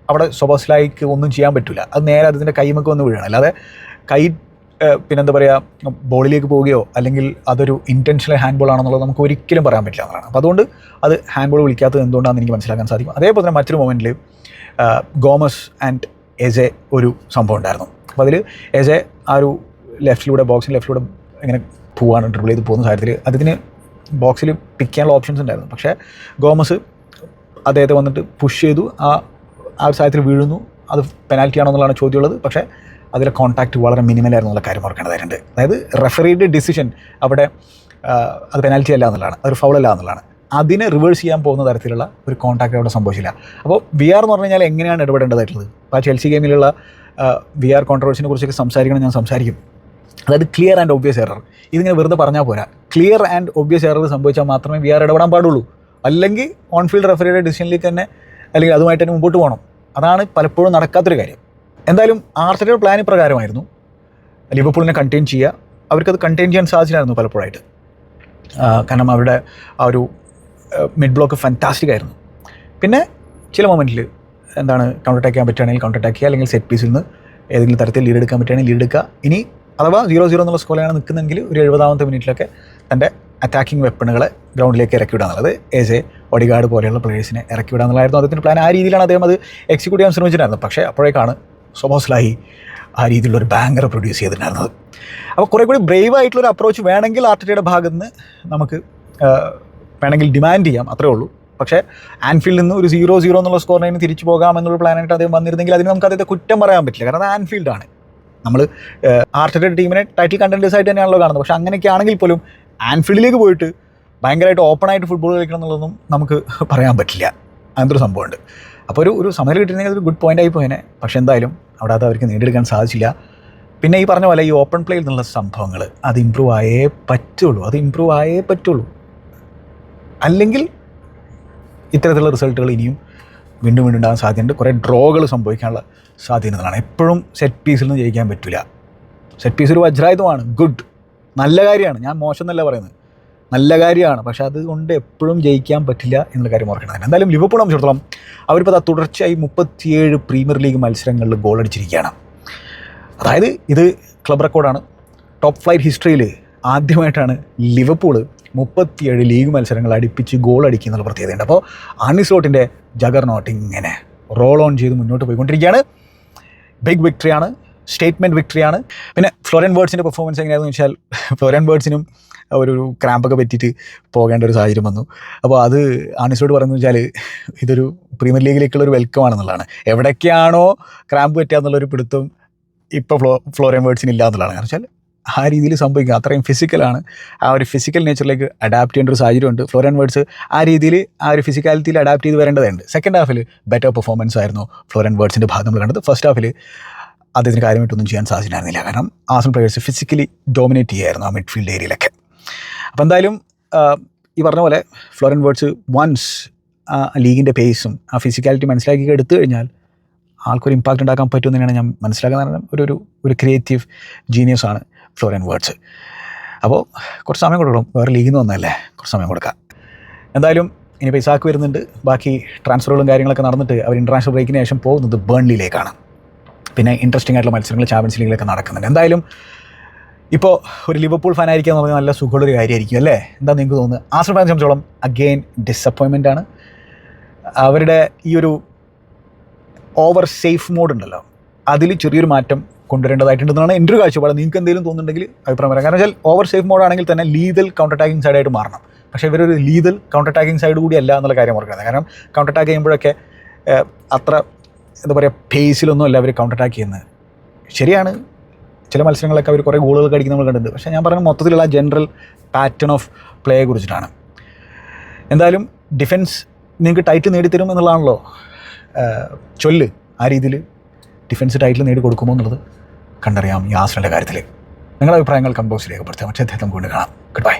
അവിടെ സൊബോസ്ലായിക്ക് ഒന്നും ചെയ്യാൻ പറ്റില്ല അത് നേരെ അതിന്റെ കൈമക്ക് വന്ന് വീഴണം. അല്ലാതെ കൈ പിന്നെന്താ പറയുക ബോളിലേക്ക് പോവുകയോ അല്ലെങ്കിൽ അതൊരു ഇന്റൻഷണൽ ഹാൻഡ് ബോൾ ആണെന്നുള്ളത് നമുക്ക് ഒരിക്കലും പറയാൻ പറ്റില്ല എന്നതാണ് അപ്പോൾ അതുകൊണ്ട് അത് ഹാൻഡ് ബോൾ വിളിക്കാത്തത് എന്തുകൊണ്ടാണെന്ന് എനിക്ക് മനസ്സിലാക്കാൻ സാധിക്കും. അതേപോലെ തന്നെ മറ്റൊരു മൊമെന്റിൽ ഗോമസ് ആൻഡ് എജെ ഒരു സംഭവം ഉണ്ടായിരുന്നു. അപ്പോൾ അതിൽ എജെ ആ ഒരു ലെഫ്റ്റിലൂടെ ബോക്സിന് ലെഫ്റ്റിലൂടെ ഇങ്ങനെ പോവാണ് ഡ്രിബിൾ ചെയ്ത് പോകുന്ന കാര്യത്തിൽ അദ്ദേഹത്തിന് ബോക്സിൽ പിക്ക് ചെയ്യാനുള്ള ഓപ്ഷൻസ് ഉണ്ടായിരുന്നു. പക്ഷേ ഗോമസ് അദ്ദേഹത്തെ വന്നിട്ട് പുഷ് ചെയ്തു ആ ആ സാഹചര്യത്തിൽ വീഴുന്നു. അത് പെനാൽറ്റി ആണോ എന്നുള്ളതാണ് ചോദ്യമുള്ളത്. പക്ഷേ അതിലെ കോൺടാക്റ്റ് വളരെ മിനിമലായിരുന്നു എന്നുള്ള കാര്യം ഓർക്കേണ്ടതായിട്ടുണ്ട് അതായത് റെഫറിയുടെ ഡിസിഷൻ അവിടെ അത് പെനാൽറ്റി അല്ല എന്നുള്ളതാണ്. അതൊരു ഫൗൾ അല്ല എന്നുള്ളതാണ്. അതിനെ റിവേഴ്സ് ചെയ്യാൻ പോകുന്ന തരത്തിലുള്ള ഒരു കോൺടാക്റ്റ് അവിടെ സംഭവിച്ചില്ല. അപ്പോൾ വി ആർ എന്ന് പറഞ്ഞു കഴിഞ്ഞാൽ എങ്ങനെയാണ് ഇടപെടേണ്ടതായിട്ടുള്ളത്? അപ്പോൾ ആ ചെൽസി ഗെയിമിലുള്ള വി ആർ കോൺട്രവേഴ്സിനെ കുറിച്ചൊക്കെ സംസാരിക്കണം ഞാൻ സംസാരിക്കും. അതായത് ക്ലിയർ ആൻഡ് ഒബ്വിയസ് എറർ ഇതിങ്ങനെ വെറുതെ പറഞ്ഞാൽ പോരാ. ക്ലിയർ ആൻഡ് ഒബ്വിയസ് എറർ സംഭവിച്ചാൽ മാത്രമേ വി ആർ ഇടപെടാൻ പാടുള്ളൂ. അല്ലെങ്കിൽ ഓൺ ഫീൽഡ് റെഫറിയുടെ ഡിസിഷനിലേക്ക് തന്നെ അല്ലെങ്കിൽ അതുമായിട്ട് തന്നെ മുമ്പോട്ട് പോകണം. അതാണ് പലപ്പോഴും നടക്കാത്തൊരു കാര്യം. എന്തായാലും ആർട്ടയുടെ പ്ലാൻ ഇപ്രകാരമായിരുന്നു. ലിവർപൂളിനെ കണ്ടെയ്ൻ ചെയ്യുക. അവർക്കത് കണ്ടെയ്ൻ ചെയ്യാൻ സാധിച്ചില്ലായിരുന്നു പലപ്പോഴായിട്ട്. കാരണം അവരുടെ ആ ഒരു മിഡ് ബ്ലോക്ക് ഫാന്റാസ്റ്റിക് ആയിരുന്നു. പിന്നെ ചില മൊമെന്റിൽ എന്താണ് കൗണ്ടർ അറ്റാക്ക് ചെയ്യാൻ പറ്റുകയാണെങ്കിൽ കൗണ്ടർ അറ്റാക്ക് ചെയ്യുക അല്ലെങ്കിൽ സെറ്റ് പീസിൽ നിന്ന് ഏതെങ്കിലും തരത്തിൽ ലീഡ് എടുക്കാൻ പറ്റുകയാണെങ്കിൽ ലീഡ് എടുക്കുക. ഇനി അഥവാ സീറോ സീറോ എന്നുള്ള സ്കോറിലാണ് നിൽക്കുന്നതെങ്കിൽ ഒരു എഴുപതാമത്തെ മിനിറ്റിലൊക്കെ തന്റെ അറ്റാക്കിംഗ് വെപ്പണുകളെ ഗ്രൗണ്ടിലേക്ക് ഇറക്കി വിടുക എന്നുള്ളത് ഏസ് എ ഒഡിഗാർഡ് പോലെയുള്ള പ്ലേയേഴ്സിനെ ഇറക്കി വിടുക എന്നുള്ളതായിരുന്നു അദ്ദേഹത്തിന്റെ പ്ലാൻ ആ രീതിയിലാണ് അദ്ദേഹം അത് എക്സിക്യൂട്ട് ചെയ്യാൻ ശ്രമിച്ചിട്ടുണ്ടായിരുന്നത്. പക്ഷേ അപ്പോഴേക്കാണ് സ്വബോസ്ലായി ആ രീതിയിലുള്ള ഒരു ബാങ്കർ പ്രൊഡ്യൂസ് ചെയ്തിട്ടുണ്ടായിരുന്നത്. അപ്പോൾ കുറേ കൂടി ബ്രേവ് ആയിട്ടുള്ളൊരു അപ്രോച്ച് വേണമെങ്കിൽ ആർട്ടിയുടെ ഭാഗത്ത് നിന്ന് നമുക്ക് വേണമെങ്കിൽ ഡിമാൻഡ് ചെയ്യാം അത്രേ ഉള്ളൂ. പക്ഷേ ആൻഫീൽഡിൽ നിന്ന് ഒരു സീറോ സീറോ എന്നുള്ള സ്കോറിനെ തിരിച്ചു പോകാം എന്നുള്ള പ്ലാനായിട്ട് അദ്ദേഹം വന്നിരുന്നെങ്കിൽ അതിന് നമുക്ക് അദ്ദേഹത്തെ കുറ്റം പറയാൻ പറ്റില്ല. കാരണം അത് ആൻഫീൽഡാണ് നമ്മൾ ആർട്ടിയുടെ ടീമിനെ ടൈറ്റിൽ കണ്ടന്റേഴ്സ് ആയിട്ട് തന്നെയാണല്ലോ കാണുന്നത്. പക്ഷേ അങ്ങനെയൊക്കെ ആണെങ്കിൽ പോലും ആൻഫീൽഡിലേക്ക് പോയിട്ട് ഭയങ്കരമായിട്ട് ഓപ്പണായിട്ട് ഫുട്ബോൾ കളിക്കണം എന്നുള്ളതൊന്നും നമുക്ക് പറയാൻ പറ്റില്ല. അങ്ങനത്തെ ഒരു സംഭവമുണ്ട്. അപ്പോൾ ഒരു ഒരു സമയം കിട്ടിയിരുന്നെങ്കിൽ അതൊരു ഗുഡ് പോയിന്റ് ആയി പോയേനെ. പക്ഷേ എന്തായാലും അവിടെ അത് അവർക്ക് നേടിയെടുക്കാൻ സാധിച്ചില്ല. പിന്നെ ഈ പറഞ്ഞ പോലെ ഈ ഓപ്പൺ പ്ലേയിൽ നിന്നുള്ള സംഭവങ്ങൾ അത് ഇമ്പ്രൂവ് ആയേ പറ്റുള്ളൂ. അത് ഇമ്പ്രൂവ് ആയേ പറ്റുള്ളൂ. അല്ലെങ്കിൽ ഇത്തരത്തിലുള്ള റിസൾട്ടുകൾ ഇനിയും വീണ്ടും വീണ്ടും ഉണ്ടാകാൻ സാധ്യതയുണ്ട്. കുറേ ഡ്രോകൾ സംഭവിക്കാനുള്ള സാധ്യതകളാണ് എപ്പോഴും സെറ്റ് പീസിൽ നിന്ന് ജയിക്കാൻ പറ്റില്ല സെറ്റ് പീസ് ഒരു വജ്രായുധമാണ്. ഗുഡ് നല്ല കാര്യമാണ്. ഞാൻ മോശം എന്നല്ല പറയുന്നത്. നല്ല കാര്യമാണ്. പക്ഷേ അതുകൊണ്ട് എപ്പോഴും ജയിക്കാൻ പറ്റില്ല എന്നുള്ള കാര്യം ഓർക്കണം. എന്തായാലും ലിവർപൂൾ സംബന്ധിച്ചിടത്തോളം അവരിപ്പോൾ തുടർച്ചയായി മുപ്പത്തിയേഴ് പ്രീമിയർ ലീഗ് മത്സരങ്ങളിൽ ഗോൾ അടിച്ചിരിക്കുകയാണ്. അതായത് ഇത് ക്ലബ് റെക്കോർഡാണ്. ടോപ്പ് ഫ്ലൈറ്റ് ഹിസ്റ്ററിയിൽ ആദ്യമായിട്ടാണ് ലിവർപൂൾ മുപ്പത്തിയേഴ് ലീഗ് മത്സരങ്ങൾ അടുപ്പിച്ച് ഗോൾ അടിക്കുക എന്നുള്ള പ്രത്യേകതയുണ്ട്. അപ്പോൾ ആണിസ്ലോട്ടിന്റെ ജഗർ നോട്ട് ഇങ്ങനെ റോൾ ഓൺ ചെയ്ത് മുന്നോട്ട് പോയിക്കൊണ്ടിരിക്കുകയാണ്. ബിഗ് വിക്ടറിയാണ് സ്റ്റേറ്റ്മെന്റ് വിക്ടറിയാണ് പിന്നെ ഫ്ലോറൻ വേർഡ്സിന്റെ പെർഫോമൻസ് എങ്ങനെയാണെന്ന് വെച്ചാൽ ഫ്ലോറൻ വേർഡ്സിനും ഒരു ക്രാമ്പൊക്കെ പറ്റിയിട്ട് പോകേണ്ട ഒരു സാഹചര്യം വന്നു. അപ്പോൾ അത് ആണിസോട് പറയുന്നത് വെച്ചാൽ ഇതൊരു പ്രീമിയർ ലീഗിലേക്കുള്ള ഒരു വെൽക്കം ആണെന്നുള്ളതാണ്. എവിടേക്കാണോ ക്രാമ്പ് പറ്റുക എന്നുള്ളൊരു പിടുത്തം ഇപ്പോൾ ഫ്ലോ ഫ്ലോറിയൻ വേർഡ്സിന് ഇല്ല എന്നുള്ളതാണ്. കാരണം വെച്ചാൽ ആ രീതിയിൽ സംഭവിക്കുക. അത്രയും ഫിസിക്കലാണ് ആ ഒരു ഫിസിക്കൽ നേച്ചറിലേക്ക് അഡാപ്റ്റ് ചെയ്യേണ്ട ഒരു സാഹചര്യമുണ്ട്. ഫ്ലോറിയൻ വേർഡ്സ് ആ രീതിയിൽ ആ ഒരു ഫിസിക്കാലിറ്റിയിൽ അഡാപ്റ്റ് ചെയ്ത് വരേണ്ടതുണ്ട്. സെക്കൻഡ് ഹാഫിൽ ബെറ്റർ പെർഫോമൻസ് ആയിരുന്നു ഫ്ലോറിയൻ വേർഡ്സിന്റെ ഭാഗം നമ്മൾ കണ്ടത് ഫസ്റ്റ് ഹാഫിൽ അദ്ദേഹത്തിന് കാര്യമായിട്ടൊന്നും ചെയ്യാൻ സാധിച്ചിട്ടുണ്ടായിരുന്നില്ല കാരണം ആസൺ പ്ലേയേഴ്സ് ഫിസിക്കലി ഡോമിനേറ്റ് ചെയ്യുമായിരുന്നു ആ മിഡ്ഫീൽഡ് ഏരിയയിലൊക്കെ അപ്പോൾ എന്തായാലും ഈ പറഞ്ഞ പോലെ ഫ്ലോറൻ വേർഡ്സ് വൺസ് ആ ലീഗിന്റെ പേസും ആ ഫിസിക്കാലിറ്റി മനസ്സിലാക്കി എടുത്തു കഴിഞ്ഞാൽ ആൾക്കൊരു ഇമ്പാക്റ്റ് ഉണ്ടാക്കാൻ പറ്റുമെന്ന് തന്നെയാണ് ഞാൻ മനസ്സിലാക്കുന്നത്. കാരണം ഒരു ഒരു ഒരു ക്രിയേറ്റീവ് ജീനിയസ് ആണ് ഫ്ലോറൻ വേർഡ്സ് അപ്പോൾ കുറച്ച് സമയം കൊടുക്കണം. വേറെ ലീഗിൽ നിന്ന് വന്നതല്ലേ? കുറച്ച് സമയം കൊടുക്കാം. എന്തായാലും ഇനി പൈസാക്ക് വരുന്നുണ്ട്. ബാക്കി ട്രാൻസ്ഫറുകളും കാര്യങ്ങളൊക്കെ നടന്നിട്ട് അവർ ഇന്റർനാഷണൽ ബ്രേക്കിന് ശേഷം പോകുന്നത് ബേൺലിയിലേക്കാണ് പിന്നെ ഇൻട്രസ്റ്റിംഗ് ആയിട്ടുള്ള മത്സരങ്ങൾ ചാമ്പ്യൻസ് ലീഗിലൊക്കെ നടക്കുന്നുണ്ട്. എന്തായാലും ഇപ്പോൾ ഒരു ലിവർപൂൾ ഫാൻ ആയിരിക്കുക എന്ന് പറഞ്ഞാൽ നല്ല സുഖമുള്ള ഒരു കാര്യമായിരിക്കും അല്ലേ? എന്താ നിങ്ങൾക്ക് തോന്നുന്നത്? ആസ്ട്രൽ ഫാൻ സംബന്ധിച്ചോളം അഗെയിൻ ഡിസപ്പോയിൻമെന്റ് ആണ്. അവരുടെ ഈ ഒരു ഓവർ സേഫ് മോഡ് ഉണ്ടല്ലോ. അതിൽ ചെറിയൊരു മാറ്റം കൊണ്ടുവരേണ്ടതായിട്ടുണ്ടെന്നാണ് എന്റെ ഒരു കാഴ്ചപ്പാട്. നിങ്ങൾക്ക് എന്തെങ്കിലും തോന്നുന്നുണ്ടെങ്കിൽ അഭിപ്രായം പറയാം. കാരണം വെച്ചാൽ ഓവർ സേഫ് മോഡാണെങ്കിൽ തന്നെ ലീതൽ കൗണ്ടർ അറ്റാക്കിംഗ് സൈഡായിട്ട് മാറണം. പക്ഷേ ഇവരൊരു ലീതൽ കൗണ്ടർ അറ്റാക്കിംഗ് സൈഡ് കൂടി അല്ല എന്നുള്ള കാര്യം ഓർക്കുന്നത് കാരണം കൗണ്ടർ അറ്റാക്ക് ചെയ്യുമ്പോഴൊക്കെ അത്ര എന്താ പറയുക പേസിലൊന്നും അല്ല അവർ കൗണ്ടർ അറ്റാക്ക് ചെയ്യുന്നത് ശരിയാണ്. ചില മത്സരങ്ങളൊക്കെ അവർ കുറേ ഗോളുകൾ കടിക്കുന്ന നമ്മൾ കണ്ടിട്ടുണ്ട്. പക്ഷേ ഞാൻ പറഞ്ഞ മൊത്തത്തിലുള്ള ജനറൽ പാറ്റേൺ ഓഫ് പ്ലേയെ കുറിച്ചിട്ടാണ്. എന്തായാലും ഡിഫൻസ് നിങ്ങൾക്ക് ടൈറ്റിൽ നേടിത്തരും എന്നുള്ളതാണല്ലോ. ചൊല്ല്. ആ രീതിയിൽ ഡിഫൻസ് ടൈറ്റിൽ നേടി കൊടുക്കുമോ എന്നുള്ളത് കണ്ടറിയാം ഈ ആശ്രയുടെ കാര്യത്തിൽ നിങ്ങളുടെ അഭിപ്രായങ്ങൾ കമ്പോസ് രേഖപ്പെടുത്തുക പക്ഷേ അദ്ദേഹം കൊണ്ട് കാണാം. Good bye